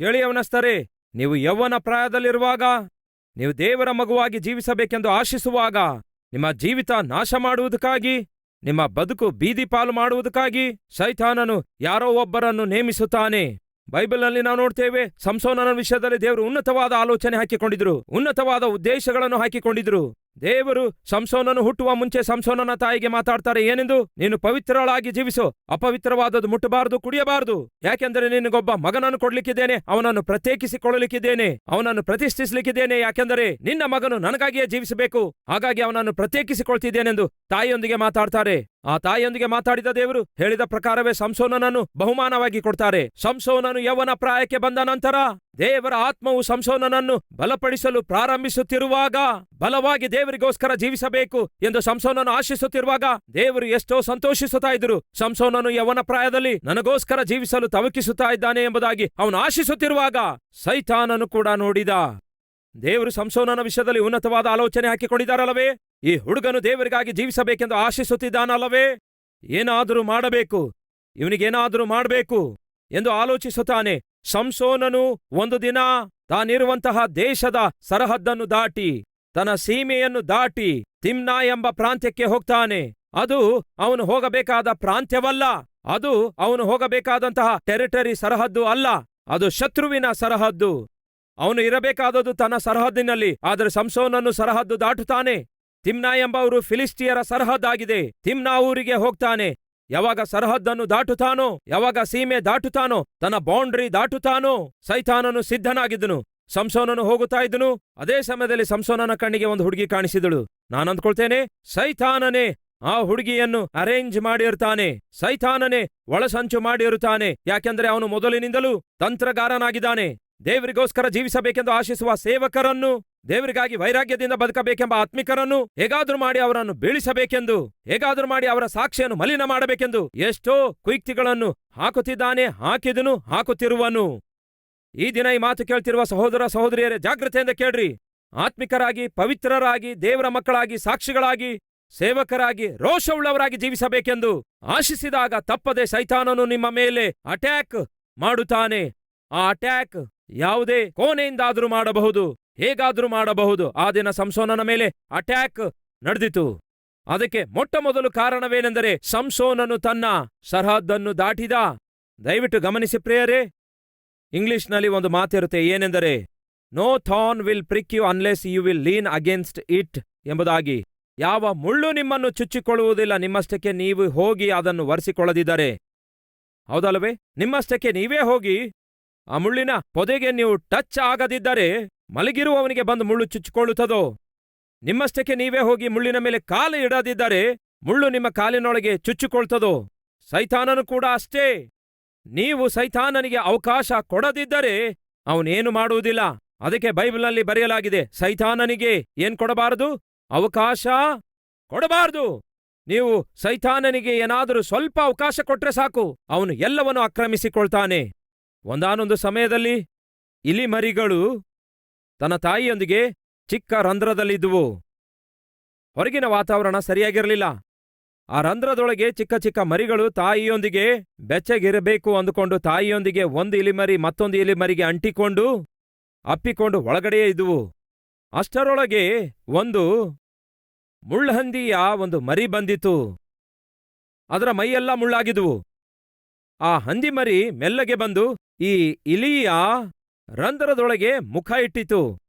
ಕೇಳಿ ನೀವು ಯೌವನ ಪ್ರಾಯದಲ್ಲಿರುವಾಗ, ನೀವು ದೇವರ ಮಗುವಾಗಿ ಜೀವಿಸಬೇಕೆಂದು ಆಶಿಸುವಾಗ, ನಿಮ್ಮ ಜೀವಿತ ನಾಶ ಮಾಡುವುದಕ್ಕಾಗಿ ನಿಮ್ಮ ಬದುಕು ಬೀದಿ ಪಾಲು ಮಾಡುವುದಕ್ಕಾಗಿ ಶೈತಾನನು ಯಾರೋ ಒಬ್ಬರನ್ನು ನೇಮಿಸುತ್ತಾನೆ. ಬೈಬಲ್ನಲ್ಲಿ ನಾವು ನೋಡ್ತೇವೆ, ಸಂಸೋನನ ವಿಷಯದಲ್ಲಿ ದೇವರು ಉನ್ನತವಾದ ಆಲೋಚನೆ ಹಾಕಿಕೊಂಡಿದ್ರು ಉನ್ನತವಾದ ಉದ್ದೇಶಗಳನ್ನು ಹಾಕಿಕೊಂಡಿದ್ರು ದೇವರು ಸಂಸೋನನು ಹುಟ್ಟುವ ಮುಂಚೆ ಸಂಸೋನನ ತಾಯಿಗೆ ಮಾತಾಡ್ತಾರೆ, ಏನೆಂದು? ನೀನು ಪವಿತ್ರಳಾಗಿ ಜೀವಿಸು, ಅಪವಿತ್ರವಾದದ್ದು ಮುಟ್ಟಬಾರದು, ಕುಡಿಯಬಾರದು. ಯಾಕೆಂದರೆ ನಿನಗೊಬ್ಬ ಮಗನನ್ನು ಕೊಡ್ಲಿಕ್ಕಿದ್ದೇನೆ, ಅವನನ್ನು ಪ್ರತ್ಯೇಕಿಸಿಕೊಳ್ಳಲಿಕ್ಕಿದ್ದೇನೆ, ಅವನನ್ನು ಪ್ರತಿಷ್ಠಿಸಲಿಕ್ಕಿದ್ದೇನೆ. ಯಾಕೆಂದರೆ ನಿನ್ನ ಮಗನು ನನಗಾಗಿಯೇ ಜೀವಿಸಬೇಕು, ಹಾಗಾಗಿ ಅವನನ್ನು ಪ್ರತ್ಯೇಕಿಸಿಕೊಳ್ತಿದ್ದೇನೆಂದು ತಾಯಿಯೊಂದಿಗೆ ಮಾತಾಡ್ತಾರೆ. ಆ ತಾಯಿಯೊಂದಿಗೆ ಮಾತಾಡಿದ ದೇವರು ಹೇಳಿದ ಪ್ರಕಾರವೇ ಸಂಸೋನನನ್ನು ಬಹುಮಾನವಾಗಿ ಕೊಡ್ತಾರೆ. ಸಂಸೋನನು ಯವನ ಪ್ರಾಯಕ್ಕೆ ಬಂದ ನಂತರ ದೇವರ ಆತ್ಮವು ಸಂಸೋನನನ್ನು ಬಲಪಡಿಸಲು ಪ್ರಾರಂಭಿಸುತ್ತಿರುವಾಗ ಬಲವಾಗಿ ದೇವರಿಗೋಸ್ಕರ ಜೀವಿಸಬೇಕು ಎಂದು ಸಂಸೋನನು ಆಶಿಸುತ್ತಿರುವಾಗ ದೇವರು ಎಷ್ಟೋ ಸಂತೋಷಿಸುತ್ತಾ ಇದ್ರು ಸಂಸೋನನು ಯವನ ಪ್ರಾಯದಲ್ಲಿ ನನಗೋಸ್ಕರ ಜೀವಿಸಲು ತವಕಿಸುತ್ತಾ ಇದ್ದಾನೆ ಎಂಬುದಾಗಿ ಅವನು ಆಶಿಸುತ್ತಿರುವಾಗ ಸೈತಾನನು ಕೂಡ ನೋಡಿದ. ದೇವರು ಸಂಸೋನನ ವಿಷಯದಲ್ಲಿ ಉನ್ನತವಾದ ಆಲೋಚನೆ ಹಾಕಿಕೊಂಡಿದ್ದಾರಲ್ಲವೇ? ಈ ಹುಡುಗನು ದೇವರಿಗಾಗಿ ಜೀವಿಸಬೇಕೆಂದು ಆಶಿಸುತ್ತಿದ್ದಾನಲ್ಲವೇ? ಏನಾದರೂ ಮಾಡಬೇಕು? ಇವನಿಗೇನಾದರೂ ಮಾಡಬೇಕು? ಎಂದು ಆಲೋಚಿಸುತ್ತಾನೆ. ಸಂಸೋನನು ಒಂದು ದಿನ ತಾನಿರುವಂತಹ ದೇಶದ ಸರಹದ್ದನ್ನು ದಾಟಿ, ತನ್ನ ಸೀಮೆಯನ್ನು ದಾಟಿ ತಿಮ್ನಾ ಎಂಬ ಪ್ರಾಂತ್ಯಕ್ಕೆ ಹೋಗ್ತಾನೆ. ಅದು ಅವನು ಹೋಗಬೇಕಾದ ಪ್ರಾಂತ್ಯವಲ್ಲ. ಅದು ಅವನು ಹೋಗಬೇಕಾದಂತಹ ಟೆರಿಟರಿ ಸರಹದ್ದು ಅಲ್ಲ. ಅದು ಶತ್ರುವಿನ ಸರಹದ್ದು. ಅವನು ಇರಬೇಕಾದದ್ದು ತನ್ನ ಸರಹದ್ದಿನಲ್ಲಿ, ಆದರೆ ಸಂಸೋನನ್ನು ಸರಹದ್ದು ದಾಟುತ್ತಾನೆ. ತಿಮ್ನಾ ಎಂಬವರು ಫಿಲಿಸ್ಟಿಯರ ಸರಹದ್ದಾಗಿದೆ. ತಿಮ್ನಾ ಊರಿಗೆ ಹೋಗ್ತಾನೆ. ಯಾವಾಗ ಸರಹದ್ದನ್ನು ದಾಟುತ್ತಾನೋ, ಯಾವಾಗ ಸೀಮೆ ದಾಟುತ್ತಾನೋ, ತನ್ನ ಬೌಂಡ್ರಿ ದಾಟುತ್ತಾನೋ, ಸೈತಾನನು ಸಿದ್ಧನಾಗಿದ್ದನು. ಸಂಸೋನನು ಹೋಗುತ್ತಾ ಇದ್ದನು. ಅದೇ ಸಮಯದಲ್ಲಿ ಸಂಸೋನನ ಕಣ್ಣಿಗೆ ಒಂದು ಹುಡುಗಿ ಕಾಣಿಸಿದಳು. ನಾನಂದ್ಕೊಳ್ತೇನೆ, ಸೈತಾನನೇ, ಆ ಹುಡುಗಿಯನ್ನು ಅರೇಂಜ್ ಮಾಡಿರ್ತಾನೆ ಸೈತಾನನೇ, ಒಳಸಂಚು ಮಾಡಿರುತ್ತಾನೆ. ಯಾಕೆಂದರೆ ಅವನು ಮೊದಲಿನಿಂದಲೂ ತಂತ್ರಗಾರನಾಗಿದ್ದಾನೆ. ದೇವರಿಗೋಸ್ಕರ ಜೀವಿಸಬೇಕೆಂದು ಆಶಿಸುವ ಸೇವಕರನ್ನು ದೇವರಿಗಾಗಿ ವೈರಾಗ್ಯದಿಂದ ಬದುಕಬೇಕೆಂಬ ಆತ್ಮಿಕರನ್ನು ಹೇಗಾದರೂ ಮಾಡಿ ಅವರನ್ನು ಬೀಳಿಸಬೇಕೆಂದು, ಹೇಗಾದರೂ ಮಾಡಿ ಅವರ ಸಾಕ್ಷಿಯನ್ನು ಮಲಿನ ಮಾಡಬೇಕೆಂದು ಎಷ್ಟೋ ಕುಯುಕ್ತಿಗಳನ್ನು ಹಾಕುತ್ತಿದ್ದಾನೆ, ಹಾಕಿದನು, ಹಾಕುತ್ತಿರುವನು. ಈ ದಿನ ಈ ಮಾತು ಕೇಳ್ತಿರುವ ಸಹೋದರ ಸಹೋದರಿಯರೇ, ಜಾಗ್ರತೆಯಿಂದ ಕೇಳ್ರಿ. ಆತ್ಮಿಕರಾಗಿ, ಪವಿತ್ರರಾಗಿ, ದೇವರ ಮಕ್ಕಳಾಗಿ, ಸಾಕ್ಷಿಗಳಾಗಿ, ಸೇವಕರಾಗಿ, ರೋಷವುಳ್ಳವರಾಗಿ ಜೀವಿಸಬೇಕೆಂದು ಆಶಿಸಿದಾಗ ತಪ್ಪದೆ ಸೈತಾನನು ನಿಮ್ಮ ಮೇಲೆ ಅಟ್ಯಾಕ್ ಮಾಡುತ್ತಾನೆ. ಆ ಅಟ್ಯಾಕ್ ಯಾವುದೇ ಕೋಣೆಯಿಂದಾದರೂ ಮಾಡಬಹುದು. ಹೇಗಾದ್ರೂ ಮಾಡಬಹುದು. ಆ ದಿನ ಸಂಸೋನನ ಮೇಲೆ ಅಟ್ಯಾಕ್ ನಡೆದಿತು. ಅದಕ್ಕೆ ಮೊಟ್ಟ ಮೊದಲು ಕಾರಣವೇನೆಂದರೆ ಸಂಸೋನನು ತನ್ನ ಸರಹದ್ದನ್ನು ದಾಟಿದ. ದಯವಿಟ್ಟು ಗಮನಿಸಿ ಪ್ರಿಯರೇ, ಇಂಗ್ಲಿಷ್ನಲ್ಲಿ ಒಂದು ಮಾತಿರುತ್ತೆ ಏನೆಂದರೆ no thorn will prick you unless you will lean against it ಎಂಬುದಾಗಿ. ಯಾವ ಮುಳ್ಳು ನಿಮ್ಮನ್ನು ಚುಚ್ಚಿಕೊಳ್ಳುವುದಿಲ್ಲ, ನಿಮ್ಮಷ್ಟಕ್ಕೆ ನೀವು ಹೋಗಿ ಅದನ್ನು ಒರೆಸಿಕೊಳ್ಳದಿದ್ದರೆ. ಹೌದಲ್ವೇ ನಿಮ್ಮಷ್ಟಕ್ಕೆ ನೀವೇ ಹೋಗಿ ಆ ಮುಳ್ಳಿನ ಪೊದೆಗೆ ನೀವು ಟಚ್ ಆಗದಿದ್ದರೆ ಮಲಗಿರುವವನಿಗೆ ಬಂದು ಮುಳ್ಳು ಚುಚ್ಚಿಕೊಳ್ಳುತ್ತದೋ? ನಿಮ್ಮಷ್ಟಕ್ಕೆ ನೀವೇ ಹೋಗಿ ಮುಳ್ಳಿನ ಮೇಲೆ ಕಾಲು ಇಡದಿದ್ದರೆ ಮುಳ್ಳು ನಿಮ್ಮ ಕಾಲಿನೊಳಗೆ ಚುಚ್ಚಿಕೊಳ್ತದೋ? ಸೈತಾನನು ಕೂಡ ಅಷ್ಟೇ. ನೀವು ಸೈತಾನನಿಗೆ ಅವಕಾಶ ಕೊಡದಿದ್ದರೆ ಅವನೇನು ಮಾಡುವುದಿಲ್ಲ. ಅದಕ್ಕೆ ಬೈಬಲ್ನಲ್ಲಿ ಬರೆಯಲಾಗಿದೆ, ಸೈತಾನನಿಗೆ ಏನ್ ಕೊಡಬಾರದು? ಅವಕಾಶ ಕೊಡಬಾರದು. ನೀವು ಸೈತಾನನಿಗೆ ಏನಾದರೂ ಸ್ವಲ್ಪ ಅವಕಾಶ ಕೊಟ್ರೆ ಸಾಕು. ಅವನು ಎಲ್ಲವನ್ನೂ ಆಕ್ರಮಿಸಿಕೊಳ್ತಾನೆ. ಒಂದಾನೊಂದು ಸಮಯದಲ್ಲಿ ಇಲಿ ಮರಿಗಳು ತನ್ನ ತಾಯಿಯೊಂದಿಗೆ ಚಿಕ್ಕ ರಂಧ್ರದಲ್ಲಿದ್ದುವು. ಹೊರಗಿನ ವಾತಾವರಣ ಸರಿಯಾಗಿರಲಿಲ್ಲ. ಆ ರಂಧ್ರದೊಳಗೆ ಚಿಕ್ಕ ಚಿಕ್ಕ ಮರಿಗಳು ತಾಯಿಯೊಂದಿಗೆ ಬೆಚ್ಚಗಿರಬೇಕು ಅಂದುಕೊಂಡು ತಾಯಿಯೊಂದಿಗೆ ಒಂದು ಇಲಿಮರಿ, ಮತ್ತೊಂದು ಇಲಿಮರಿಗೆ ಅಂಟಿಕೊಂಡು, ಅಪ್ಪಿಕೊಂಡು ಒಳಗಡೆಯೇ ಇದ್ದುವು. ಅಷ್ಟರೊಳಗೆ ಒಂದು ಮುಳ್ಳಹಂದಿಯ ಒಂದು ಮರಿ ಬಂದಿತು ಅದರ ಮೈಯೆಲ್ಲ ಮುಳ್ಳಾಗಿದ್ವು ಆ ಹಂದಿ ಮರಿ ಮೆಲ್ಲಗೆ ಬಂದು ಈ ಇಲಿಯ ರಂಧ್ರದೊಳಗೆ ಮುಖ ಇಟ್ಟಿತು.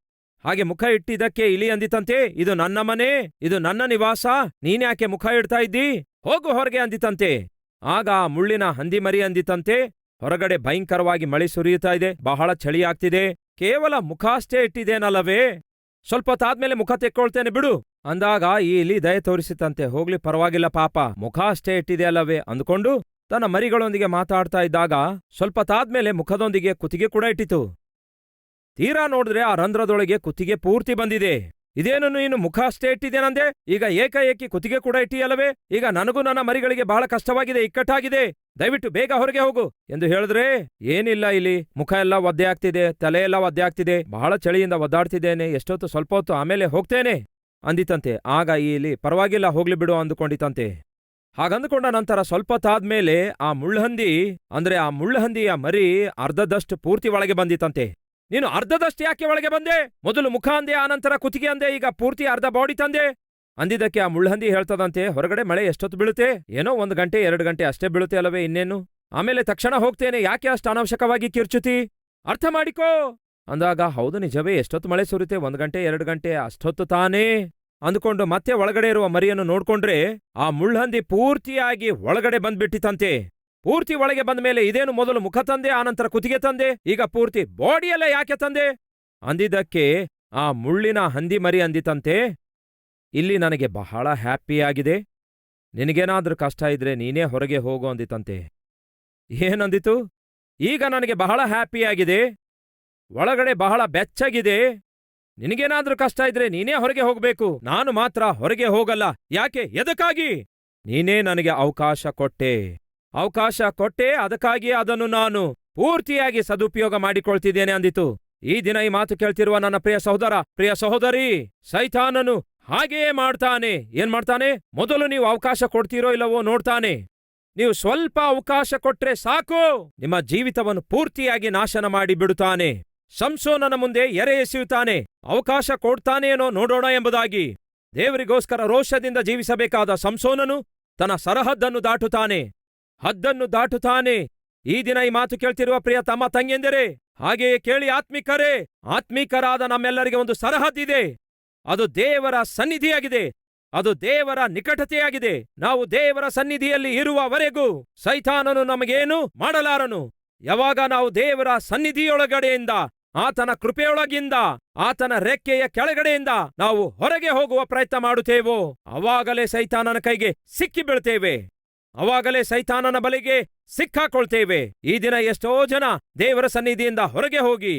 ಹಾಗೆ ಮುಖ ಇಟ್ಟಿದ್ದಕ್ಕೆ ಇಲಿ ಅಂದಿತಂತೆ, ಇದು ನನ್ನ ಮನೆ, ಇದು ನನ್ನ ನಿವಾಸ ನೀನ್ಯಾಕೆ ಮುಖ ಇಡ್ತಾ ಇದ್ದಿ? ಹೋಗು ಹೊರಗೆ ಅಂದಿತಂತೆ. ಆಗ ಆ ಮುಳ್ಳಿನ ಹಂದಿ ಮರಿ ಅಂದಿತಂತೆ. ಹೊರಗಡೆ ಭಯಂಕರವಾಗಿ ಮಳೆ ಸುರಿಯುತ್ತಾ ಇದೆ, ಬಹಳ ಚಳಿ ಆಗ್ತಿದೆ ಕೇವಲ ಮುಖ ಅಷ್ಟೇ ಇಟ್ಟಿದ್ದೇನಲ್ಲವೇ? ಸ್ವಲ್ಪ ಹೊತ್ತಾದ್ಮೇಲೆ ಮುಖ ತೆಕ್ಕೊಳ್ತೇನೆ ಬಿಡು. ಅಂದಾಗ ಈ ಇಲಿ ದಯ ತೋರಿಸಿತಂತೆ, ಹೋಗ್ಲಿ ಪರವಾಗಿಲ್ಲ ಪಾಪ ಮುಖ ಅಷ್ಟೇ ಇಟ್ಟಿದೆ ಅಲ್ಲವೇ? ಅಂದ್ಕೊಂಡು ತನ್ನ ಮರಿಗಳೊಂದಿಗೆ ಮಾತಾಡ್ತಾ ಇದ್ದಾಗ ಸ್ವಲ್ಪ ತಾದ್ಮೇಲೆ ಮುಖದೊಂದಿಗೆ ಕುತ್ತಿಗೆ ಕೂಡ ಇಟ್ಟಿತು. ತೀರಾ ನೋಡಿದ್ರೆ ಆ ರಂಧ್ರದೊಳಗೆ ಕುತ್ತಿಗೆ ಪೂರ್ತಿ ಬಂದಿದೆ. ಇದೇನು ನೀನು ಮುಖ ಅಷ್ಟೇ ಇಟ್ಟಿದ್ದೇನಂದೆ ಈಗ ಏಕಾಏಕಿ ಕುತ್ತಿಗೆ ಕೂಡ ಇಟ್ಟಿಯಲ್ಲವೇ? ಈಗ ನನಗೂ ನನ್ನ ಮರಿಗಳಿಗೆ ಬಹಳ ಕಷ್ಟವಾಗಿದೆ, ಇಕ್ಕಟ್ಟಾಗಿದೆ. ದಯವಿಟ್ಟು ಬೇಗ ಹೊರಗೆ ಹೋಗು ಎಂದು ಹೇಳಿದ್ರೆ, ಏನಿಲ್ಲ ಇಲ್ಲಿ. ಮುಖ ಎಲ್ಲ ಒದ್ದೆ ಆಗ್ತಿದೆ, ತಲೆ ಎಲ್ಲ ಒದ್ದೆ ಆಗ್ತಿದೆ. ಬಹಳ ಚಳಿಯಿಂದ ಒದ್ದಾಡ್ತಿದ್ದೇನೆ. ಎಷ್ಟೊತ್ತು ಸ್ವಲ್ಪ ಹೊತ್ತು ಆಮೇಲೆ ಹೋಗ್ತೇನೆ ಅಂದಿತಂತೆ. ಆಗ ಇಲ್ಲಿ ಇಲಿ ಪರವಾಗಿಲ್ಲ, ಹೋಗ್ಲಿ ಬಿಡು ಅಂದುಕೊಂಡಿತಂತೆ. ಹಾಗಂದುಕೊಂಡ ನಂತರ ಸ್ವಲ್ಪ ತಾದ್ಮೇಲೆ ಆ ಮುಳ್ಳಹಂದಿ, ಅಂದ್ರೆ ಆ ಮುಳ್ಳಹಂದಿಯ ಮರಿ ಅರ್ಧದಷ್ಟು ಪೂರ್ತಿ ಒಳಗೆ ಬಂದಿತಂತೆ. ನೀನು ಅರ್ಧದಷ್ಟು ಯಾಕೆ ಒಳಗೆ ಬಂದೆ? ಮೊದಲು ಮುಖ ಅಂದೆ ಆನಂತರ ಕುತ್ತಿಗೆ ಅಂದೆ, ಈಗ ಪೂರ್ತಿ ಅರ್ಧ ಬಾಡಿ ತಂದೆ. ಅಂದಿದ್ದಕ್ಕೆ ಆ ಮುಳ್ಳಹಂದಿ ಹೇಳ್ತದಂತೆ, ಹೊರಗಡೆ ಮಳೆ ಎಷ್ಟೊತ್ತು ಬೀಳುತ್ತೆ? ಏನೋ ಒಂದು ಗಂಟೆ, ಎರಡು ಗಂಟೆ ಅಷ್ಟೇ ಬೀಳುತ್ತೆ ಅಲ್ಲವೇ ಇನ್ನೇನು? ಆಮೇಲೆ ತಕ್ಷಣ ಹೋಗ್ತೇನೆ, ಯಾಕೆ ಅಷ್ಟು ಅನವಶ್ಯಕವಾಗಿ ಕಿರ್ಚುತಿ ಅರ್ಥ ಮಾಡಿಕೋ! ಅಂದಾಗ, ಹೌದು ನಿಜವೇ, ಎಷ್ಟೊತ್ತು ಮಳೆ ಸುರಿತೆ? ಒಂದು ಗಂಟೆ, ಎರಡು ಗಂಟೆ, ಅಷ್ಟೊತ್ತು ತಾನೇ? ಅಂದ್ಕೊಂಡು ಮತ್ತೆ ಒಳಗಡೆ ಇರುವ ಮರಿಯನ್ನು ನೋಡ್ಕೊಂಡ್ರೆ, ಆ ಮುಳ್ಳಹಂದಿ ಪೂರ್ತಿಯಾಗಿ ಒಳಗಡೆ ಬಂದ್ಬಿಟ್ಟಿತಂತೆ. ಪೂರ್ತಿ ಒಳಗೆ ಬಂದ ಮೇಲೆ ಇದೇನು ಮೊದಲು ಮುಖ ತಂದೆ ಆನಂತರ ಕುತ್ತಿಗೆ ತಂದೆ, ಈಗ ಪೂರ್ತಿ ಬಾಡಿಯಲ್ಲೇ ಯಾಕೆ ತಂದೆ? ಅಂದಿದ್ದಕ್ಕೆ ಆ ಮುಳ್ಳಿನ ಹಂದಿ ಮರಿ ಅಂದಿತಂತೆ ಇಲ್ಲಿ ನನಗೆ ಬಹಳ ಹ್ಯಾಪಿಯಾಗಿದೆ ನಿನಗೇನಾದ್ರೂ ಕಷ್ಟ ಇದ್ರೆ ನೀನೇ ಹೊರಗೆ ಹೋಗು ಅಂದಿತಂತೆ ಏನಂದಿತು? ಈಗ ನನಗೆ ಬಹಳ ಹ್ಯಾಪಿಯಾಗಿದೆ ಒಳಗಡೆ ಬಹಳ ಬೆಚ್ಚಗಿದೆ. ನಿನಗೇನಾದ್ರೂ ಕಷ್ಟ ಇದ್ರೆ ನೀನೇ ಹೊರಗೆ ಹೋಗಬೇಕು. ನಾನು ಮಾತ್ರ ಹೊರಗೆ ಹೋಗಲ್ಲ. ಯಾಕೆ? ಎದಕ್ಕಾಗಿ? ನೀನೇ ನನಗೆ ಅವಕಾಶ ಕೊಟ್ಟೆ. ಅವಕಾಶ ಕೊಟ್ಟೆ, ಅದಕ್ಕಾಗಿಯೇ ಅದನ್ನು ನಾನು ಪೂರ್ತಿಯಾಗಿ ಸದುಪಯೋಗ ಮಾಡಿಕೊಳ್ತಿದ್ದೇನೆ ಅಂದಿತು. ಈ ದಿನ ಈ ಮಾತು ಕೇಳ್ತಿರುವ ನನ್ನ ಪ್ರಿಯ ಸಹೋದರ, ಪ್ರಿಯ ಸಹೋದರಿ, ಸೈತಾನನು ಹಾಗೆಯೇ ಮಾಡ್ತಾನೆ. ಏನ್ ಮಾಡ್ತಾನೆ? ಮೊದಲು ನೀವು ಅವಕಾಶ ಕೊಡ್ತೀರೋ ಇಲ್ಲವೋ ನೋಡ್ತಾನೆ. ನೀವು ಸ್ವಲ್ಪ ಅವಕಾಶ ಕೊಟ್ರೆ ಸಾಕು. ನಿಮ್ಮ ಜೀವಿತವನ್ನು ಪೂರ್ತಿಯಾಗಿ ನಾಶನ ಮಾಡಿ ಬಿಡುತ್ತಾನೆ. ಸಂಸೋನನ ಮುಂದೆ ಎರೆ ಎಸೆಯುತ್ತಾನೆ. ಅವಕಾಶ ಕೊಡ್ತಾನೇನೋ ನೋಡೋಣ ಎಂಬುದಾಗಿ. ದೇವರಿಗೋಸ್ಕರ ರೋಷದಿಂದ ಜೀವಿಸಬೇಕಾದ ಸಂಸೋನನು ತನ್ನ ಸರಹದ್ದನ್ನು ದಾಟುತ್ತಾನೆ. ಹದ್ದನ್ನು ದಾಟುತ್ತಾನೆ. ಈ ದಿನ ಈ ಮಾತು ಕೇಳ್ತಿರುವ ಪ್ರಿಯ ತಮ್ಮ ತಂಗೆಂದರೆ ಹಾಗೆಯೇ ಕೇಳಿ ಆತ್ಮಿಕರೇ, ಆತ್ಮಿಕರಾದ ನಮ್ಮೆಲ್ಲರಿಗೆ ಒಂದು ಸರಹದ್ದಿದೆ ಅದು ದೇವರ ಸನ್ನಿಧಿಯಾಗಿದೆ. ಅದು ದೇವರ ನಿಕಟತೆಯಾಗಿದೆ. ನಾವು ದೇವರ ಸನ್ನಿಧಿಯಲ್ಲಿ ಇರುವವರೆಗೂ ಸೈತಾನನು ನಮಗೇನು ಮಾಡಲಾರನು? ಯಾವಾಗ ನಾವು ದೇವರ ಸನ್ನಿಧಿಯೊಳಗಡೆಯಿಂದ, ಆತನ ಕೃಪೆಯೊಳಗಿಂದ, ಆತನ ರೆಕ್ಕೆಯ ಕೆಳಗಡೆಯಿಂದ ನಾವು ಹೊರಗೆ ಹೋಗುವ ಪ್ರಯತ್ನ ಮಾಡುತ್ತೇವೋ, ಅವಾಗಲೇ ಸೈತಾನನ ಕೈಗೆ ಸಿಕ್ಕಿ ಬೀಳ್ತೇವೆ ಅವಾಗಲೇ ಸೈತಾನನ ಬಲಿಗೆ ಸಿಕ್ಕಾಕೊಳ್ತೇವೆ. ಈ ದಿನ ಎಷ್ಟೋ ಜನ ದೇವರ ಸನ್ನಿಧಿಯಿಂದ ಹೊರಗೆ ಹೋಗಿ,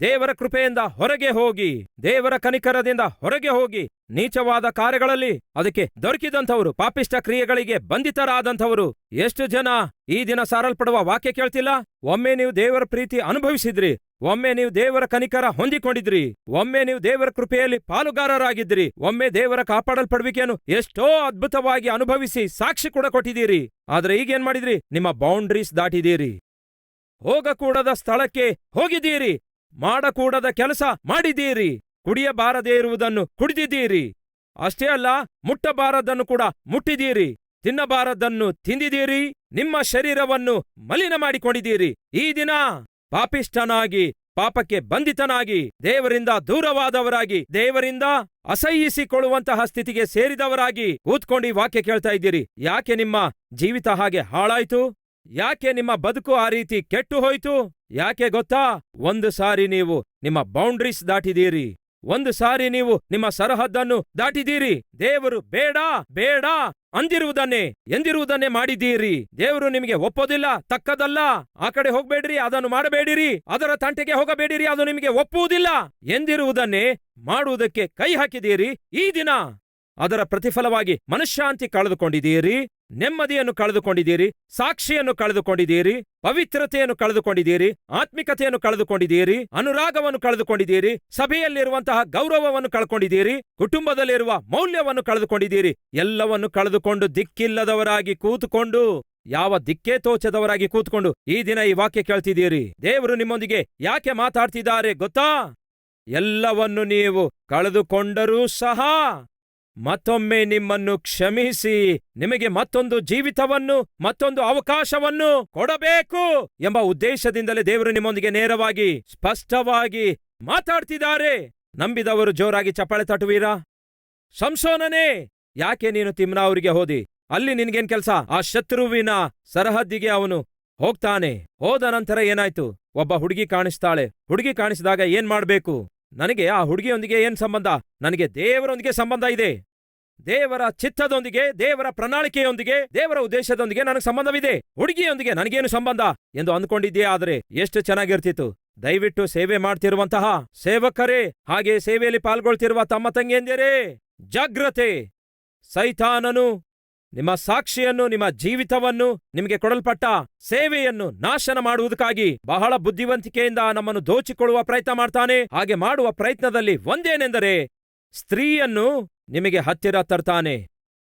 ದೇವರ ಕೃಪೆಯಿಂದ ಹೊರಗೆ ಹೋಗಿ, ದೇವರ ಕನಿಕರದಿಂದ ಹೊರಗೆ ಹೋಗಿ, ನೀಚವಾದ ಕಾರ್ಯಗಳಲ್ಲಿ ಅದಕ್ಕೆ ದೊರಕಿದಂಥವರು ಪಾಪಿಷ್ಟ ಕ್ರಿಯೆಗಳಿಗೆ ಬಂಧಿತರಾದಂಥವರು, ಎಷ್ಟು ಜನ ಈ ದಿನ ಸಾರಲ್ಪಡುವ ವಾಕ್ಯ ಕೇಳ್ತಿಲ್ಲ? ಒಮ್ಮೆ ನೀವು ದೇವರ ಪ್ರೀತಿ ಅನುಭವಿಸಿದ್ರಿ ಒಮ್ಮೆ ನೀವು ದೇವರ ಕನಿಕರ ಹೊಂದಿಕೊಂಡಿದ್ರಿ ಒಮ್ಮೆ ನೀವು ದೇವರ ಕೃಪೆಯಲ್ಲಿ ಪಾಲುಗಾರರಾಗಿದ್ರಿ ಒಮ್ಮೆ ದೇವರ ಕಾಪಾಡಲ್ಪಡುವಿಕೆಯನ್ನು ಎಷ್ಟೋ ಅದ್ಭುತವಾಗಿ ಅನುಭವಿಸಿ ಸಾಕ್ಷಿ ಕೂಡ ಕೊಟ್ಟಿದ್ದೀರಿ. ಆದ್ರೆ ಈಗೇನ್ ಮಾಡಿದ್ರಿ? ನಿಮ್ಮ ಬೌಂಡ್ರೀಸ್ ದಾಟಿದ್ದೀರಿ. ಹೋಗಕೂಡದ ಸ್ಥಳಕ್ಕೆ ಹೋಗಿದ್ದೀರಿ. ಮಾಡಕೂಡದ ಕೆಲಸ ಮಾಡಿದ್ದೀರಿ. ಕುಡಿಯಬಾರದೇ ಇರುವುದನ್ನು ಕುಡಿದಿದ್ದೀರಿ. ಅಷ್ಟೇ ಅಲ್ಲ ಮುಟ್ಟಬಾರದನ್ನು ಕೂಡ ಮುಟ್ಟಿದ್ದೀರಿ. ತಿನ್ನಬಾರದನ್ನು ತಿಂದಿದ್ದೀರಿ. ನಿಮ್ಮ ಶರೀರವನ್ನು ಮಲಿನ ಮಾಡಿಕೊಂಡಿದ್ದೀರಿ ಈ ದಿನ ಪಾಪಿಷ್ಠನಾಗಿ, ಪಾಪಕ್ಕೆ ಬಂಧಿತನಾಗಿ, ದೇವರಿಂದ ದೂರವಾದವರಾಗಿ, ದೇವರಿಂದ ಅಸಹ್ಯಿಸಿಕೊಳ್ಳುವಂತಹ ಸ್ಥಿತಿಗೆ ಸೇರಿದವರಾಗಿ ಕೂತ್ಕೊಂಡು ವಾಕ್ಯ ಕೇಳ್ತಾ ಇದ್ದೀರಿ. ಯಾಕೆ ನಿಮ್ಮ ಜೀವಿತ ಹಾಗೆ ಹಾಳಾಯ್ತು? ಯಾಕೆ ನಿಮ್ಮ ಬದುಕು ಆ ರೀತಿ ಕೆಟ್ಟು ಹೋಯ್ತು? ಯಾಕೆ ಗೊತ್ತಾ? ಒಂದು ಸಾರಿ ನೀವು ನಿಮ್ಮ ಬೌಂಡ್ರೀಸ್ ದಾಟಿದೀರಿ ಒಂದು ಸಾರಿ ನೀವು ನಿಮ್ಮ ಸರಹದ್ದನ್ನು ದಾಟಿದೀರಿ ದೇವರು ಬೇಡ ಬೇಡ ಅಂದಿರುವುದನ್ನೇ, ಎಂದಿರುವುದನ್ನೇ ಮಾಡಿದ್ದೀರಿ. ದೇವರು ನಿಮಗೆ ಒಪ್ಪೋದಿಲ್ಲ ತಕ್ಕದಲ್ಲ ಆ ಕಡೆ ಹೋಗ್ಬೇಡ್ರಿ, ಅದನ್ನು ಮಾಡಬೇಡಿರಿ. ಅದರ ತಂಟೆಗೆ ಹೋಗಬೇಡಿರಿ, ಅದು ನಿಮಗೆ ಒಪ್ಪುವುದಿಲ್ಲ. ಎಂದಿರುವುದನ್ನೇ ಮಾಡುವುದಕ್ಕೆ ಕೈ ಹಾಕಿದ್ದೀರಿ. ಈ ದಿನ ಅದರ ಪ್ರತಿಫಲವಾಗಿ ಮನಃಶಾಂತಿ ಕಳೆದುಕೊಂಡಿದ್ದೀರಿ, ನೆಮ್ಮದಿಯನ್ನು ಕಳೆದುಕೊಂಡಿದ್ದೀರಿ, ಸಾಕ್ಷಿಯನ್ನು ಕಳೆದುಕೊಂಡಿದ್ದೀರಿ, ಪವಿತ್ರತೆಯನ್ನು ಕಳೆದುಕೊಂಡಿದ್ದೀರಿ, ಆತ್ಮಿಕತೆಯನ್ನು ಕಳೆದುಕೊಂಡಿದ್ದೀರಿ, ಅನುರಾಗವನ್ನು ಕಳೆದುಕೊಂಡಿದ್ದೀರಿ, ಸಭೆಯಲ್ಲಿರುವಂತಹ ಗೌರವವನ್ನು ಕಳ್ಕೊಂಡಿದ್ದೀರಿ ಕುಟುಂಬದಲ್ಲಿರುವ ಮೌಲ್ಯವನ್ನು ಕಳೆದುಕೊಂಡಿದ್ದೀರಿ, ಎಲ್ಲವನ್ನು ಕಳೆದುಕೊಂಡು ದಿಕ್ಕಿಲ್ಲದವರಾಗಿ ಕೂತುಕೊಂಡು, ಯಾವ ದಿಕ್ಕೇ ತೋಚದವರಾಗಿ ಕೂತ್ಕೊಂಡು ಈ ದಿನ ಈ ವಾಕ್ಯ ಕೇಳ್ತಿದ್ದೀರಿ. ದೇವರು ನಿಮ್ಮೊಂದಿಗೆ ಯಾಕೆ ಮಾತಾಡ್ತಿದ್ದಾರೆ ಗೊತ್ತಾ? ಎಲ್ಲವನ್ನು ನೀವು ಕಳೆದುಕೊಂಡರೂ ಸಹ ಮತ್ತೊಮ್ಮೆ ನಿಮ್ಮನ್ನು ಕ್ಷಮಿಸಿ, ನಿಮಗೆ ಮತ್ತೊಂದು ಜೀವಿತವನ್ನು, ಮತ್ತೊಂದು ಅವಕಾಶವನ್ನು ಕೊಡಬೇಕು ಎಂಬ ಉದ್ದೇಶದಿಂದಲೇ ದೇವರು ನಿಮ್ಮೊಂದಿಗೆ ನೇರವಾಗಿ, ಸ್ಪಷ್ಟವಾಗಿ ಮಾತಾಡ್ತಿದ್ದಾರೆ. ನಂಬಿದವರು ಜೋರಾಗಿ ಚಪ್ಪಾಳೆ ತಟ್ಟುವೀರಾ? ಸಂಸೋನನೇ, ಯಾಕೆ ನೀನು ತಿಮ್ನ ಅವರಿಗೆ ಹೋದಿ? ಅಲ್ಲಿ ನಿನ್ಗೇನ್ ಕೆಲಸ? ಆ ಶತ್ರುವಿನ ಸರಹದ್ದಿಗೆ ಅವನು ಹೋಗ್ತಾನೆ. ಹೋದ ನಂತರ ಏನಾಯ್ತು? ಒಬ್ಬ ಹುಡುಗಿ ಕಾಣಿಸ್ತಾಳೆ. ಹುಡುಗಿ ಕಾಣಿಸಿದಾಗ ಏನ್ ಮಾಡ್ಬೇಕು? ನನಗೆ ಆ ಹುಡುಗಿಯೊಂದಿಗೆ ಏನ್ ಸಂಬಂಧ? ನನಗೆ ದೇವರೊಂದಿಗೆ ಸಂಬಂಧ ಇದೆ. ದೇವರ ಚಿತ್ತದೊಂದಿಗೆ, ದೇವರ ಪ್ರಣಾಳಿಕೆಯೊಂದಿಗೆ, ದೇವರ ಉದ್ದೇಶದೊಂದಿಗೆ ನನಗೆ ಸಂಬಂಧವಿದೆ. ಹುಡುಗಿಯೊಂದಿಗೆ ನನಗೇನು ಸಂಬಂಧ? ಎಂದು ಅಂದ್ಕೊಂಡಿದ್ಯೇ ಆದರೆ ಎಷ್ಟು ಚೆನ್ನಾಗಿರ್ತಿತ್ತು. ದಯವಿಟ್ಟು ಸೇವೆ ಮಾಡ್ತಿರುವಂತಹ ಸೇವಕರೇ ಹಾಗೆ ಸೇವೆಯಲ್ಲಿ ಪಾಲ್ಗೊಳ್ತಿರುವ ತಮ್ಮ ತಂಗಿಯಂದಿರೇ, ಜಾಗ್ರತೆ. ಸೈತಾನನು ನಿಮ್ಮ ಸಾಕ್ಷಿಯನ್ನು, ನಿಮ್ಮ ಜೀವಿತವನ್ನು, ನಿಮಗೆ ಕೊಡಲ್ಪಟ್ಟ ಸೇವೆಯನ್ನು ನಾಶನ ಮಾಡುವುದಕ್ಕಾಗಿ ಬಹಳ ಬುದ್ಧಿವಂತಿಕೆಯಿಂದ ನಮ್ಮನ್ನು ದೋಚಿಕೊಳ್ಳುವ ಪ್ರಯತ್ನ ಮಾಡ್ತಾನೆ. ಹಾಗೆ ಮಾಡುವ ಪ್ರಯತ್ನದಲ್ಲಿ ಒಂದೇನೆಂದರೆ ಸ್ತ್ರೀಯನ್ನು ನಿಮಗೆ ಹತ್ತಿರ ತರ್ತಾನೆ.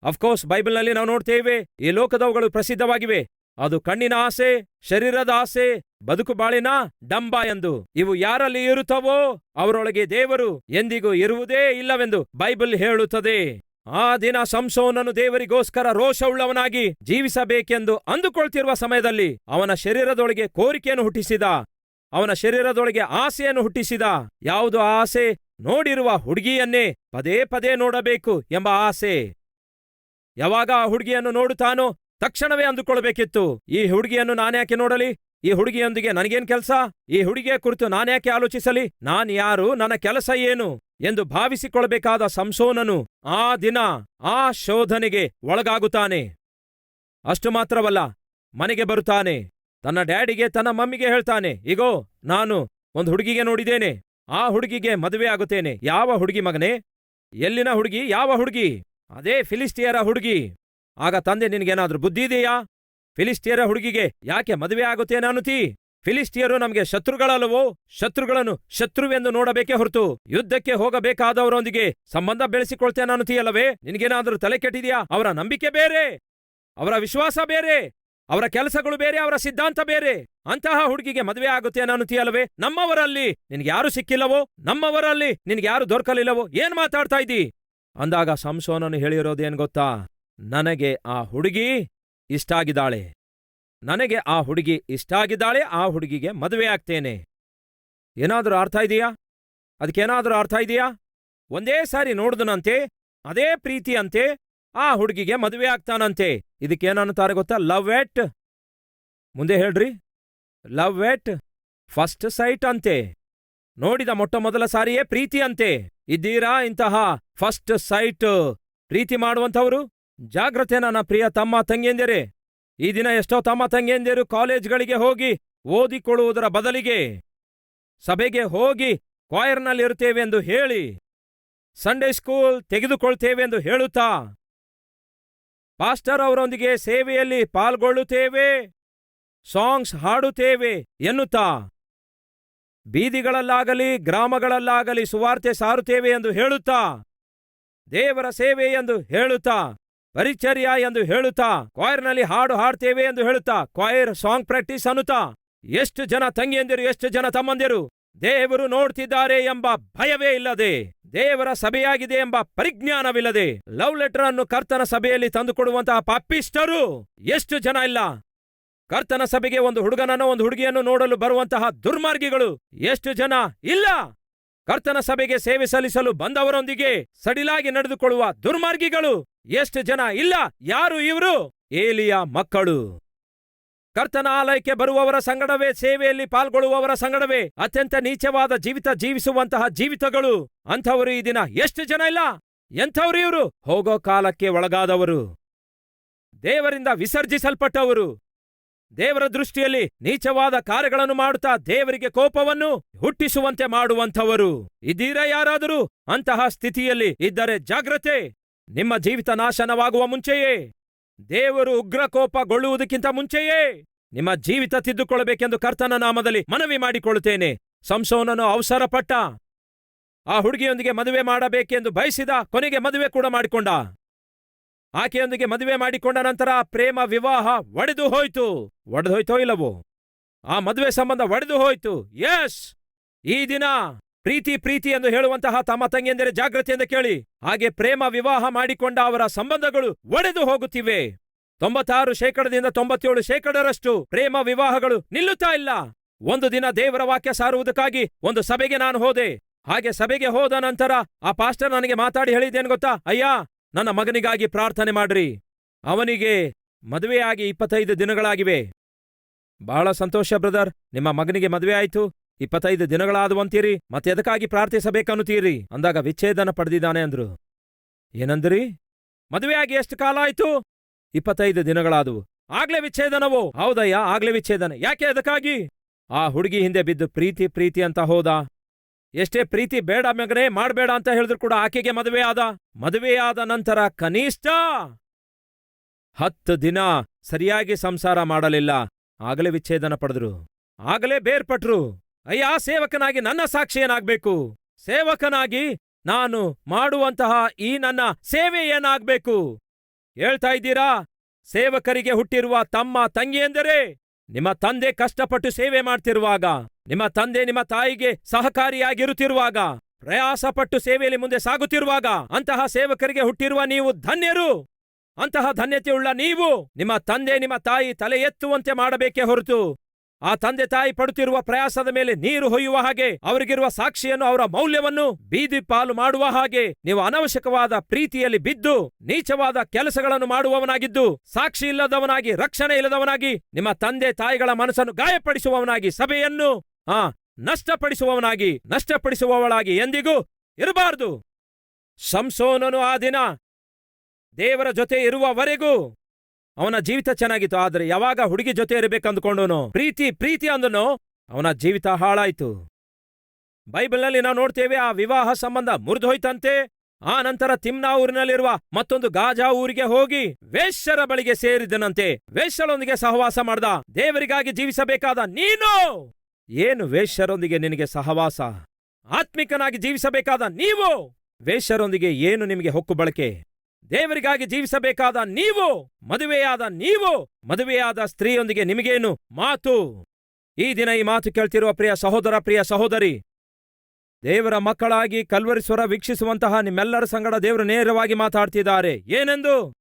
ಅಫ್ಕೋರ್ಸ್ ಬೈಬಲ್ನಲ್ಲಿ ನಾವು ನೋಡ್ತೇವೆ, ಈ ಲೋಕದವುಗಳು ಪ್ರಸಿದ್ಧವಾಗಿವೆ. ಅದು ಕಣ್ಣಿನ ಆಸೆ, ಶರೀರದ ಆಸೆ, ಬದುಕು ಬಾಳಿನ ಡಂಬ ಎಂದು. ಇವು ಯಾರಲ್ಲಿ ಇರುತ್ತವೋ, ಅವರೊಳಗೆ ದೇವರು ಎಂದಿಗೂ ಇರುವುದೇ ಇಲ್ಲವೆಂದು ಬೈಬಲ್ ಹೇಳುತ್ತದೆ. ಆ ದಿನ ಸಂಸೋನನು ದೇವರಿಗೋಸ್ಕರ ರೋಷವುಳ್ಳವನಾಗಿ ಜೀವಿಸಬೇಕೆಂದು ಅಂದುಕೊಳ್ತಿರುವ ಸಮಯದಲ್ಲಿ ಅವನ ಶರೀರದೊಳಗೆ ಕೋರಿಕೆಯನ್ನು ಹುಟ್ಟಿಸಿದ. ಅವನ ಶರೀರದೊಳಗೆ ಆಸೆಯನ್ನು ಹುಟ್ಟಿಸಿದ. ಯಾವುದು ಆಸೆ? ನೋಡಿರುವ ಹುಡುಗಿಯನ್ನೇ ಪದೇ ಪದೇ ನೋಡಬೇಕು ಎಂಬ ಆಸೆ. ಯಾವಾಗ ಆ ಹುಡುಗಿಯನ್ನು ನೋಡುತ್ತಾನೋ ತಕ್ಷಣವೇ ಅಂದುಕೊಳ್ಬೇಕಿತ್ತು. ಈ ಹುಡುಗಿಯನ್ನು ನಾನ್ಯಾಕೆ ನೋಡಲಿ? ಈ ಹುಡುಗಿಯೊಂದಿಗೆ ನನಗೇನ್ ಕೆಲಸ? ಈ ಹುಡುಗಿಯ ಕುರಿತು ನಾನ್ಯಾಕೆ ಆಲೋಚಿಸಲಿ? ನಾನ್ ಯಾರು ನನ್ನ ಕೆಲಸ ಏನು? ಎಂದು ಭಾವಿಸಿಕೊಳ್ಳಬೇಕಾದ ಸಂಸೋನನು ಆ ದಿನ ಆ ಶೋಧನೆಗೆ ಒಳಗಾಗುತ್ತಾನೆ. ಅಷ್ಟು ಮಾತ್ರವಲ್ಲ, ಮನೆಗೆ ಬರುತ್ತಾನೆ. ತನ್ನ ಡ್ಯಾಡಿಗೆ ತನ್ನ ಮಮ್ಮಿಗೆ ಹೇಳ್ತಾನೆ, ಇಗೋ, ನಾನು ಒಂದು ಹುಡುಗಿಗೆ ನೋಡಿದ್ದೇನೆ. ಆ ಹುಡುಗಿಗೆ ಮದುವೆ ಆಗುತ್ತೇನೆ. ಯಾವ ಹುಡುಗಿ ಮಗನೇ? ಎಲ್ಲಿನ ಹುಡುಗಿ? ಯಾವ ಹುಡುಗಿ? ಅದೇ ಫಿಲಿಸ್ಟಿಯರ ಹುಡುಗಿ. ಆಗ ತಂದೆ ನಿನಗೇನಾದ್ರೂ ಬುದ್ಧಿ ಇದೆಯಾ? ಫಿಲಿಸ್ಟಿಯರ ಹುಡುಗಿಗೆ ಯಾಕೆ ಮದುವೆ ಆಗುತ್ತೇನೆ ಅನ್ನುತ್ತೀ ಫಿಲಿಸ್ಟಿಯರು ನಮಗೆ ಶತ್ರುಗಳಲ್ಲವೋ, ಶತ್ರುಗಳನ್ನು ಶತ್ರುವೆಂದು ನೋಡಬೇಕೇ ಹೊರತು ಯುದ್ಧಕ್ಕೆ ಹೋಗಬೇಕಾದವರೊಂದಿಗೆ ಸಂಬಂಧ ಬೆಳೆಸಿಕೊಳ್ತೇನೆ ಅನ್ನುತ್ತೀಯಲ್ಲವೇ? ನಿನಗೇನಾದರೂ ತಲೆ ಕೆಟ್ಟಿದೆಯಾ? ಅವರ ನಂಬಿಕೆ ಬೇರೆ, ಅವರ ವಿಶ್ವಾಸ ಬೇರೆ, ಅವರ ಕೆಲಸಗಳು ಬೇರೆ, ಅವರ ಸಿದ್ಧಾಂತ ಬೇರೆ. ಅಂತಹ ಹುಡುಗಿಗೆ ಮದುವೆ ಆಗುತ್ತೆ ನಮ್ಮವರಲ್ಲಿ ಯಾರು ಸಿಕ್ಕಿಲ್ಲವೋ? ನಮ್ಮವರಲ್ಲಿ ನಿನಗೆ ಯಾರು ದೊರಕಲಿಲ್ಲವೋ? ಏನ್ ಮಾತಾಡ್ತಾ ಇದ್ದೀ? ಅಂದಾಗ ಸಂಸೋನನು ಹೇಳಿರೋದೇನ್ ಗೊತ್ತಾ? ನನಗೆ ಆ ಹುಡುಗಿ ಇಷ್ಟಾಗಿದ್ದಾಳೆ ನನಗೆ ಆ ಹುಡುಗಿ ಇಷ್ಟಾಗಿದ್ದಾಳೆ ಆ ಹುಡುಗಿಗೆ ಮದುವೆ ಆಗ್ತೇನೆ. ಏನಾದ್ರೂ ಅರ್ಥ ಇದೆಯಾ? ಅದಕ್ಕೇನಾದರೂ ಅರ್ಥ ಇದೆಯಾ? ಒಂದೇ ಸಾರಿ ನೋಡಿದನಂತೆ, ಅದೇ ಪ್ರೀತಿಯಂತೆ ಆ ಹುಡುಗಿಗೆ ಮದುವೆ ಆಗ್ತಾನಂತೆ. ಇದಕ್ಕೇನನ್ನುತ್ತಾರೆ ಗೊತ್ತಾ? Love it? ಮುಂದೆ ಹೇಳ್ರಿ. Love at? ಫಸ್ಟ್ ಸೈಟ್ ಅಂತೆ. ನೋಡಿದ ಮೊಟ್ಟ ಮೊದಲ ಸಾರಿಯೇ ಪ್ರೀತಿ ಅಂತೆ ಇದ್ದೀರಾ ಇಂತಹ ಫಸ್ಟ್ ಸೈಟ್? ಪ್ರೀತಿ ಮಾಡುವಂಥವ್ರು? ಜಾಗ್ರತೆ ನನ್ನ ಪ್ರಿಯ ತಮ್ಮ ತಂಗಿಯಂದಿರೇ. ಈ ದಿನ ಎಷ್ಟೋ ತಮ್ಮ ತಂಗಿಯಂದಿರು ಕಾಲೇಜ್ಗಳಿಗೆ ಹೋಗಿ ಓದಿಕೊಳ್ಳುವುದರ ಬದಲಿಗೆ ಸಭೆಗೆ ಹೋಗಿ ಕ್ವಾಯರ್ನಲ್ಲಿರುತ್ತೇವೆ ಎಂದು ಹೇಳಿ ಸಂಡೇ ಸ್ಕೂಲ್ ತೆಗೆದುಕೊಳ್ತೇವೆ ಎಂದು ಹೇಳುತ್ತಾ ಪಾಸ್ಟರ್ ಅವರೊಂದಿಗೆ ಸೇವೆಯಲ್ಲಿ ಪಾಲ್ಗೊಳ್ಳುತ್ತೇವೆ, ಸಾಂಗ್ಸ್ ಹಾಡುತ್ತೇವೆ ಎನ್ನುತ್ತಾ ಬೀದಿಗಳಲ್ಲಾಗಲಿ ಗ್ರಾಮಗಳಲ್ಲಾಗಲಿ ಸುವಾರ್ತೆ ಸಾರುತ್ತೇವೆ ಎಂದು ಹೇಳುತ್ತಾ ದೇವರ ಸೇವೆ ಎಂದು ಹೇಳುತ್ತಾ ಪರಿಚರ್ಯ ಎಂದು ಹೇಳುತ್ತಾ, ಕ್ವಾಯರ್ನಲ್ಲಿ ಹಾಡು ಹಾಡ್ತೇವೆ ಎಂದು ಹೇಳುತ್ತಾ, ಕ್ವಾಯರ್ ಸಾಂಗ್ ಪ್ರಾಕ್ಟೀಸ್ ಅನ್ನುತ್ತಾ, ಎಷ್ಟು ಜನ ತಂಗಿಯಂದಿರು, ಎಷ್ಟು ಜನ ತಮ್ಮಂದಿರು, ದೇವರು ನೋಡ್ತಿದ್ದಾರೆ ಎಂಬ ಭಯವೇ ಇಲ್ಲದೆ, ದೇವರ ಸಭೆಯಾಗಿದೆ ಎಂಬ ಪರಿಜ್ಞಾನವಿಲ್ಲದೆ, ಲವ್ ಲೆಟರ್ ಅನ್ನು ಕರ್ತನ ಸಭೆಯಲ್ಲಿ ತಂದುಕೊಡುವಂತಹ ಪಾಪಿಷ್ಟರು ಎಷ್ಟು ಜನ ಇಲ್ಲ. ಕರ್ತನ ಸಭೆಗೆ ಒಂದು ಹುಡುಗನನ್ನು ಒಂದು ಹುಡುಗಿಯನ್ನು ನೋಡಲು ಬರುವಂತಹ ದುರ್ಮಾರ್ಗಿಗಳು ಎಷ್ಟು ಜನ ಇಲ್ಲ. ಕರ್ತನ ಸಭೆಗೆ ಸೇವೆ ಸಲ್ಲಿಸಲು ಬಂದವರೊಂದಿಗೆ ಸಡಿಲಾಗಿ ನಡೆದುಕೊಳ್ಳುವ ದುರ್ಮಾರ್ಗಿಗಳು ಎಷ್ಟು ಜನ ಇಲ್ಲ? ಯಾರು ಇವರು? ಏಲಿಯ ಮಕ್ಕಳು. ಕರ್ತನ ಆಲಯಕ್ಕೆ ಬರುವವರ ಸಂಗಡವೇ, ಸೇವೆಯಲ್ಲಿ ಪಾಲ್ಗೊಳ್ಳುವವರ ಸಂಗಡವೇ ಅತ್ಯಂತ ನೀಚವಾದ ಜೀವಿತ ಜೀವಿಸುವಂತಹ ಜೀವಿತಗಳು. ಅಂಥವರು ಈ ದಿನ ಎಷ್ಟು ಜನ ಇಲ್ಲ? ಎಂಥವ್ರು ಇವರು? ಹೋಗೋ ಕಾಲಕ್ಕೆ ಒಳಗಾದವರು. ದೇವರಿಂದ ವಿಸರ್ಜಿಸಲ್ಪಟ್ಟವರು. ದೇವರ ದೃಷ್ಟಿಯಲ್ಲಿ ನೀಚವಾದ ಕಾರ್ಯಗಳನ್ನು ಮಾಡುತ್ತಾ ದೇವರಿಗೆ ಕೋಪವನ್ನು ಹುಟ್ಟಿಸುವಂತೆ ಮಾಡುವಂಥವರು. ಇದ್ದೀರಾ ಯಾರಾದರೂ? ಅಂತಹ ಸ್ಥಿತಿಯಲ್ಲಿ ಇದ್ದರೆ ಜಾಗ್ರತೆ. ನಿಮ್ಮ ಜೀವಿತ ನಾಶನವಾಗುವ ಮುಂಚೆಯೇ. ದೇವರು ಉಗ್ರ ಕೋಪಗೊಳ್ಳುವುದಕ್ಕಿಂತ ಮುಂಚೆಯೇ. ನಿಮ್ಮ ಜೀವಿತ ತಿದ್ದುಕೊಳ್ಳಬೇಕೆಂದು ಕರ್ತನ ನಾಮದಲ್ಲಿ ಮನವಿ ಮಾಡಿಕೊಳ್ಳುತ್ತೇನೆ. ಸಂಸೋನನು ಅವಸರಪಟ್ಟ. ಆ ಹುಡುಗಿಯೊಂದಿಗೆ ಮದುವೆ ಮಾಡಬೇಕೆಂದು ಬಯಸಿದ ಕೊನೆಗೆ ಮದುವೆ ಕೂಡ ಮಾಡಿಕೊಂಡ. ಆಕೆಯೊಂದಿಗೆ ಮದುವೆ ಮಾಡಿಕೊಂಡ ನಂತರ ಪ್ರೇಮ ವಿವಾಹ ಒಡೆದು ಹೋಯ್ತು. ಒಡೆದು ಹೋಯ್ತೋ ಇಲ್ಲವೋ? ಆ ಮದುವೆ ಸಂಬಂಧ ಒಡೆದು ಹೋಯ್ತು. ಯಸ್! ಈ ದಿನ ಪ್ರೀತಿ ಪ್ರೀತಿ ಎಂದು ಹೇಳುವಂತಹ ತಮ್ಮ ತಂಗಿಯಂದರೆ ಜಾಗೃತಿಯಿಂದ ಕೇಳಿ. ಹಾಗೆ ಪ್ರೇಮ ವಿವಾಹ ಮಾಡಿಕೊಂಡ ಅವರ ಸಂಬಂಧಗಳು ಒಡೆದು ಹೋಗುತ್ತಿವೆ. ತೊಂಬತ್ತಾರು ಶೇಕಡದಿಂದ ತೊಂಬತ್ತೇಳು ಶೇಕಡರಷ್ಟು ಪ್ರೇಮ ವಿವಾಹಗಳು ನಿಲ್ಲುತ್ತಾ ಇಲ್ಲ. ಒಂದು ದಿನ ದೇವರ ವಾಕ್ಯ ಸಾರುವುದಕ್ಕಾಗಿ ಒಂದು ಸಭೆಗೆ ನಾನು ಹೋದೆ. ಹಾಗೆ ಸಭೆಗೆ ಹೋದ ನಂತರ ಆ ಪಾಸ್ಟರ್ ನನಗೆ ಮಾತಾಡಿ ಹೇಳಿದ್ದೇನು ಗೊತ್ತಾ? ಅಯ್ಯ ನನ್ನ ಮಗನಿಗಾಗಿ ಪ್ರಾರ್ಥನೆ ಮಾಡ್ರಿ. ಅವನಿಗೆ ಮದುವೆಯಾಗಿ ಇಪ್ಪತ್ತೈದು ದಿನಗಳಾಗಿವೆ. ಬಹಳ ಸಂತೋಷ, ಬ್ರದರ್. ನಿಮ್ಮ ಮಗನಿಗೆ ಮದುವೆ ಆಯ್ತು. ಇಪ್ಪತ್ತೈದು ದಿನಗಳಾದವಂತೀರಿ. ಮತ್ತೆ ಎದಕ್ಕಾಗಿ ಪ್ರಾರ್ಥಿಸಬೇಕನ್ನುತ್ತೀರಿ? ಅಂದಾಗ ವಿಚ್ಛೇದನ ಪಡೆದಿದ್ದಾನೆ ಅಂದ್ರು. ಏನಂದ್ರಿ? ಮದುವೆಯಾಗಿ ಎಷ್ಟು ಕಾಲ ಆಯ್ತು? ಇಪ್ಪತ್ತೈದು ದಿನಗಳಾದವು. ಆಗ್ಲೇ ವಿಚ್ಛೇದನವೋ? ಹೌದಯ್ಯ, ಆಗ್ಲೇ ವಿಚ್ಛೇದನ. ಯಾಕೆ ಅದಕ್ಕಾಗಿ ಆ ಹುಡುಗಿ ಹಿಂದೆ ಬಿದ್ದು ಪ್ರೀತಿ ಪ್ರೀತಿ ಅಂತ ಹೋದ. ಎಷ್ಟೇ ಪ್ರೀತಿ ಬೇಡ ಮಗನೇ, ಮಾಡಬೇಡ ಅಂತ ಹೇಳಿದ್ರು ಕೂಡ ಆಕೆಗೆ ಮದುವೆ ಆದ. ಮದುವೆಯಾದ ನಂತರ ಕನಿಷ್ಠ ಹತ್ತು ದಿನ ಸರಿಯಾಗಿ ಸಂಸಾರ ಮಾಡಲಿಲ್ಲ. ಆಗಲೇ ವಿಚ್ಛೇದನ ಪಡೆದ್ರು. ಆಗಲೇ ಬೇರ್ಪಟ್ರು. ಅಯ್ಯ, ಸೇವಕನಾಗಿ ನನ್ನ ಸಾಕ್ಷಿಯನಾಗ್ಬೇಕು ಸೇವಕನಾಗಿ ನಾನು ಮಾಡುವಂತಹ ಈ ನನ್ನ ಸೇವೆ ಏನಾಗ್ಬೇಕು? ಹೇಳ್ತಾ ಇದ್ದೀರಾ? ಸೇವಕರಿಗೆ ಹುಟ್ಟಿರುವ ತಮ್ಮ ತಂಗಿಯೆಂದರೆ ನಿಮ್ಮ ತಂದೆ ಕಷ್ಟಪಟ್ಟು ಸೇವೆ ಮಾಡ್ತಿರುವಾಗ, ನಿಮ್ಮ ತಂದೆ ನಿಮ್ಮ ತಾಯಿಗೆ ಸಹಕಾರಿಯಾಗಿರುತ್ತಿರುವಾಗ, ಪ್ರಯಾಸಪಟ್ಟು ಸೇವೆಯಲ್ಲಿ ಮುಂದೆ ಸಾಗುತ್ತಿರುವಾಗ, ಅಂತಹ ಸೇವಕರಿಗೆ ಹುಟ್ಟಿರುವ ನೀವು ಧನ್ಯರು. ಅಂತಹ ಧನ್ಯತೆಯುಳ್ಳ ನೀವು ನಿಮ್ಮ ತಂದೆ ನಿಮ್ಮ ತಾಯಿ ತಲೆ ಎತ್ತುವಂತೆ ಮಾಡಬೇಕೇ ಹೊರತು ಆ ತಂದೆ ತಾಯಿ ಪಡುತ್ತಿರುವ ಪ್ರಯಾಸದ ಮೇಲೆ ನೀರು ಹೊಯ್ಯುವ ಹಾಗೆ ಅವರಿಗಿರುವ ಸಾಕ್ಷಿಯನ್ನು ಅವರ ಮೌಲ್ಯವನ್ನು ಬೀದಿ ಪಾಲು ಮಾಡುವ ಹಾಗೆ ನೀವು ಅನವಶ್ಯಕವಾದ ಪ್ರೀತಿಯಲ್ಲಿ ಬಿದ್ದು ನೀಚವಾದ ಕೆಲಸಗಳನ್ನು ಮಾಡುವವನಾಗಿದ್ದು ಸಾಕ್ಷಿ ಇಲ್ಲದವನಾಗಿ, ರಕ್ಷಣೆ ಇಲ್ಲದವನಾಗಿ, ನಿಮ್ಮ ತಂದೆ ತಾಯಿಗಳ ಮನಸ್ಸನ್ನು ಗಾಯಪಡಿಸುವವನಾಗಿ, ಸಭೆಯನ್ನು, ಆ, ನಷ್ಟಪಡಿಸುವವನಾಗಿ, ನಷ್ಟಪಡಿಸುವವಳಾಗಿ ಎಂದಿಗೂ ಇರಬಾರದು. ಸಂಸೋನನು ಆ ದಿನ ದೇವರ ಜೊತೆ ಇರುವವರೆಗೂ ಅವನ ಜೀವಿತ ಚೆನ್ನಾಗಿತ್ತು, ಆದರೆ ಯಾವಾಗ ಹುಡುಗಿ ಜೊತೆ ಇರಬೇಕಂದ್ಕೊಂಡನು ಪ್ರೀತಿ ಪ್ರೀತಿ ಅಂದನು, ಅವನ ಜೀವಿತ ಹಾಳಾಯ್ತು. ಬೈಬಲ್ನಲ್ಲಿ ನಾವು ನೋಡ್ತೇವೆ, ಆ ವಿವಾಹ ಸಂಬಂಧ ಮುರಿದೋಯ್ತಂತೆ. ಆ ನಂತರ ತಿಮ್ನಾ ಊರಿನಲ್ಲಿರುವ ಮತ್ತೊಂದು ಗಾಜಾ ಊರಿಗೆ ಹೋಗಿ ವೇಶ್ಯರ ಬಳಿಗೆ ಸೇರಿದನಂತೆ. ವೇಶ್ಯರೊಂದಿಗೆ ಸಹವಾಸ ಮಾಡ್ದ, ದೇವರಿಗಾಗಿ ಜೀವಿಸಬೇಕಾದ ನೀನು! ಏನು ವೇಶ್ಯರೊಂದಿಗೆ ನಿನಗೆ ಸಹವಾಸ? ಆತ್ಮಿಕನಾಗಿ ಜೀವಿಸಬೇಕಾದ ನೀವು? ವೇಶ್ಯರೊಂದಿಗೆ ಏನು ನಿಮಗೆ ಹೊಕ್ಕು ಬಳಕೆ? ದೇವರಿಗಾಗಿ ಜೀವಿಸಬೇಕಾದ ನೀವು, ಮದುವೆಯಾದ ನೀವು, ಮದುವೆಯಾದ ಸ್ತ್ರೀಯೊಂದಿಗೆ ನಿಮಗೇನು ಮಾತು? ಈ ದಿನ ಈ ಮಾತು ಕೇಳ್ತಿರುವ ಪ್ರಿಯ ಸಹೋದರ, ಪ್ರಿಯ ಸಹೋದರಿ, ದೇವರ ಮಕ್ಕಳಾಗಿ ಕಲ್ವರಿಸ್ವರ ವೀಕ್ಷಿಸುವಂತಹ ನಿಮ್ಮೆಲ್ಲರ ಸಂಗಡ ದೇವರು ನೇರವಾಗಿ ಮಾತಾಡ್ತಿದ್ದಾರೆ. ಏನೆಂದು?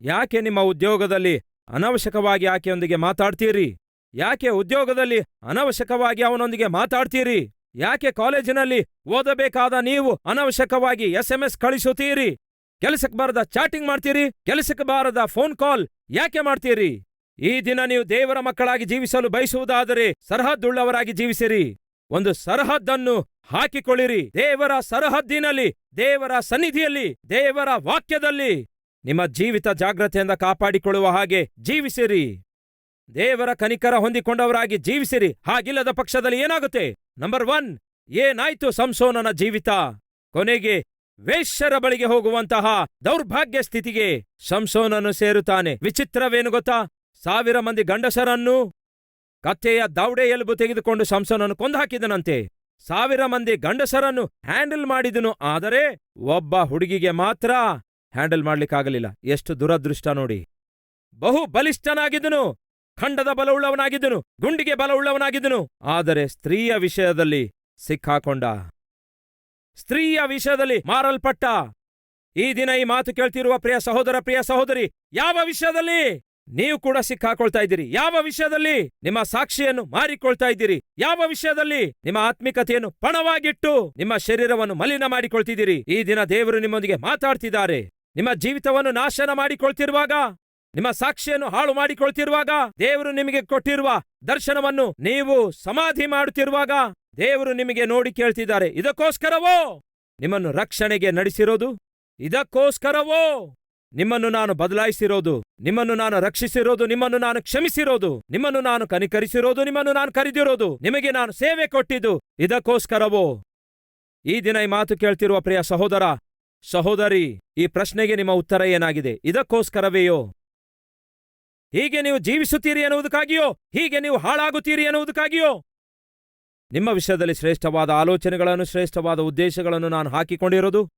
ಯಾಕೆ ನಿಮ್ಮ ಉದ್ಯೋಗದಲ್ಲಿ ಅನವಶ್ಯಕವಾಗಿ ಆಕೆಯೊಂದಿಗೆ ಮಾತಾಡ್ತೀರಿ? ಯಾಕೆ ಉದ್ಯೋಗದಲ್ಲಿ ಅನವಶ್ಯಕವಾಗಿ ಅವನೊಂದಿಗೆ ಮಾತಾಡ್ತೀರಿ? ಯಾಕೆ ಕಾಲೇಜಿನಲ್ಲಿ ಓದಬೇಕಾದ ನೀವು ಅನವಶ್ಯಕವಾಗಿ ಎಸ್ ಎಂ ಎಸ್ ಕಳಿಸುತ್ತೀರಿ? ಕೆಲಸಕ್ಕೆ ಬಾರದ ಚಾಟಿಂಗ್ ಮಾಡ್ತೀರಿ? ಕೆಲಸಕ್ಕೆ ಬಾರದ ಫೋನ್ ಕಾಲ್ ಯಾಕೆ ಮಾಡ್ತೀರಿ? ಈ ದಿನ ನೀವು ದೇವರ ಮಕ್ಕಳಾಗಿ ಜೀವಿಸಲು ಬಯಸುವುದಾದರೆ ಸರಹದ್ದುಳ್ಳವರಾಗಿ ಜೀವಿಸಿರಿ. ಒಂದು ಸರಹದ್ದನ್ನು ಹಾಕಿಕೊಳ್ಳಿರಿ. ದೇವರ ಸರಹದ್ದಿನಲ್ಲಿ, ದೇವರ ಸನ್ನಿಧಿಯಲ್ಲಿ, ದೇವರ ವಾಕ್ಯದಲ್ಲಿ ನಿಮ್ಮ ಜೀವಿತ ಜಾಗ್ರತೆಯಿಂದ ಕಾಪಾಡಿಕೊಳ್ಳುವ ಹಾಗೆ ಜೀವಿಸಿರಿ. ದೇವರ ಕನಿಕರ ಹೊಂದಿಕೊಂಡವರಾಗಿ ಜೀವಿಸಿರಿ. ಹಾಗಿಲ್ಲದ ಪಕ್ಷದಲ್ಲಿ ಏನಾಗುತ್ತೆ? ನಂಬರ್ ಒನ್ ಏನಾಯ್ತು ಸಂಸೋನನ ಜೀವಿತ? ಕೊನೆಗೆ ವೇಶ್ಯರ ಬಳಿಗೆ ಹೋಗುವಂತಹ ದೌರ್ಭಾಗ್ಯ ಸ್ಥಿತಿಗೆ ಸಂಸೋನನು ಸೇರುತ್ತಾನೆ. ವಿಚಿತ್ರವೇನು ಗೊತ್ತಾ? ಸಾವಿರ ಮಂದಿ ಗಂಡಸರನ್ನು ಕತ್ತೆಯ ದೌಡೆ ಎಲುಬು ತೆಗೆದುಕೊಂಡು ಸಂಸೋನನ್ನು ಕೊಂದುಹಾಕಿದನಂತೆ. ಸಾವಿರ ಮಂದಿ ಗಂಡಸರನ್ನು ಹ್ಯಾಂಡಲ್ ಮಾಡಿದನು. ಆದರೆ ಒಬ್ಬ ಹುಡುಗಿಗೆ ಮಾತ್ರ ಹ್ಯಾಂಡಲ್ ಮಾಡ್ಲಿಕ್ಕಾಗಲಿಲ್ಲ. ಎಷ್ಟು ದುರದೃಷ್ಟ ನೋಡಿ. ಬಹು ಬಲಿಷ್ಠನಾಗಿದ್ದನು. ಖಂಡದ ಬಲವುಳ್ಳವನಾಗಿದ್ದನು. ಗುಂಡಿಗೆ ಬಲವುಳ್ಳವನಾಗಿದ್ದನು. ಆದರೆ ಸ್ತ್ರೀಯ ವಿಷಯದಲ್ಲಿ ಸಿಕ್ಕಾಕೊಂಡ ಸ್ತ್ರೀಯ ವಿಷಯದಲ್ಲಿ ಮಾರಲ್ಪಟ್ಟ. ಈ ದಿನ ಈ ಮಾತು ಕೇಳ್ತಿರುವ ಪ್ರಿಯ ಸಹೋದರ, ಪ್ರಿಯ ಸಹೋದರಿ, ಯಾವ ವಿಷಯದಲ್ಲಿ? ನೀವು ಕೂಡ ಸಿಕ್ಕಾಕೊಳ್ತಾ ಇದ್ದೀರಿ. ಯಾವ ವಿಷಯದಲ್ಲಿ? ನಿಮ್ಮ ಸಾಕ್ಷಿಯನ್ನು ಮಾರಿಕೊಳ್ತಾ ಇದ್ದೀರಿ. ಯಾವ ವಿಷಯದಲ್ಲಿ? ನಿಮ್ಮ ಆತ್ಮಿಕತೆಯನ್ನು ಪಣವಾಗಿಟ್ಟು ನಿಮ್ಮ ಶರೀರವನ್ನು ಮಲಿನ ಮಾಡಿಕೊಳ್ತಿದ್ದೀರಿ. ಈ ದಿನ ದೇವರು ನಿಮ್ಮೊಂದಿಗೆ ಮಾತಾಡ್ತಿದ್ದಾರೆ. ನಿಮ್ಮ ಜೀವಿತವನ್ನು ನಾಶನ ಮಾಡಿಕೊಳ್ತಿರುವಾಗ, ನಿಮ್ಮ ಸಾಕ್ಷಿಯನ್ನು ಹಾಳು ಮಾಡಿಕೊಳ್ತಿರುವಾಗ, ದೇವರು ನಿಮಗೆ ಕೊಟ್ಟಿರುವ ದರ್ಶನವನ್ನು ನೀವು ಸಮಾಧಿ ಮಾಡುತ್ತಿರುವಾಗ ದೇವರು ನಿಮಗೆ ನೋಡಿ ಕೇಳ್ತಿದ್ದಾರೆ. ಇದಕ್ಕೋಸ್ಕರವೋ? ನಿಮ್ಮನ್ನು ರಕ್ಷಣೆಗೆ ನಡೆಸಿರೋದು? ಇದಕ್ಕೋಸ್ಕರವೋ? ನಿಮ್ಮನ್ನು ನಾನು ಬದಲಾಯಿಸಿರೋದು? ನಿಮ್ಮನ್ನು ನಾನು ರಕ್ಷಿಸಿರೋದು? ನಿಮ್ಮನ್ನು ನಾನು ಕ್ಷಮಿಸಿರೋದು? ನಿಮ್ಮನ್ನು ನಾನು ಕನಿಕರಿಸಿರೋದು? ನಿಮ್ಮನ್ನು ನಾನು ಕರೆದಿರೋದು? ನಿಮಗೆ ನಾನು ಸೇವೆ ಕೊಟ್ಟಿದ್ದು? ಇದಕ್ಕೋಸ್ಕರವೋ? ಈ ದಿನ ಈ ಮಾತು ಕೇಳ್ತಿರುವ ಪ್ರಿಯ ಸಹೋದರ, ಸಹೋದರಿ, ಈ ಪ್ರಶ್ನೆಗೆ ನಿಮ್ಮ ಉತ್ತರ ಏನಾಗಿದೆ? ಇದಕ್ಕೋಸ್ಕರವೆಯೋ? ಹೀಗೆ ನೀವು ಜೀವಿಸುತ್ತೀರಿ ಎನ್ನುವುದಕ್ಕಾಗಿಯೋ? ಹೀಗೆ ನೀವು ಹಾಳಾಗುತ್ತೀರಿ ಎನ್ನುವುದಕ್ಕಾಗಿಯೋ? ನಿಮ್ಮ ವಿಷಯದಲ್ಲಿ ಶ್ರೇಷ್ಠವಾದ ಆಲೋಚನೆಗಳನ್ನು, ಶ್ರೇಷ್ಠವಾದ ಉದ್ದೇಶಗಳನ್ನು ನಾನು ಹಾಕಿಕೊಂಡಿರೋದು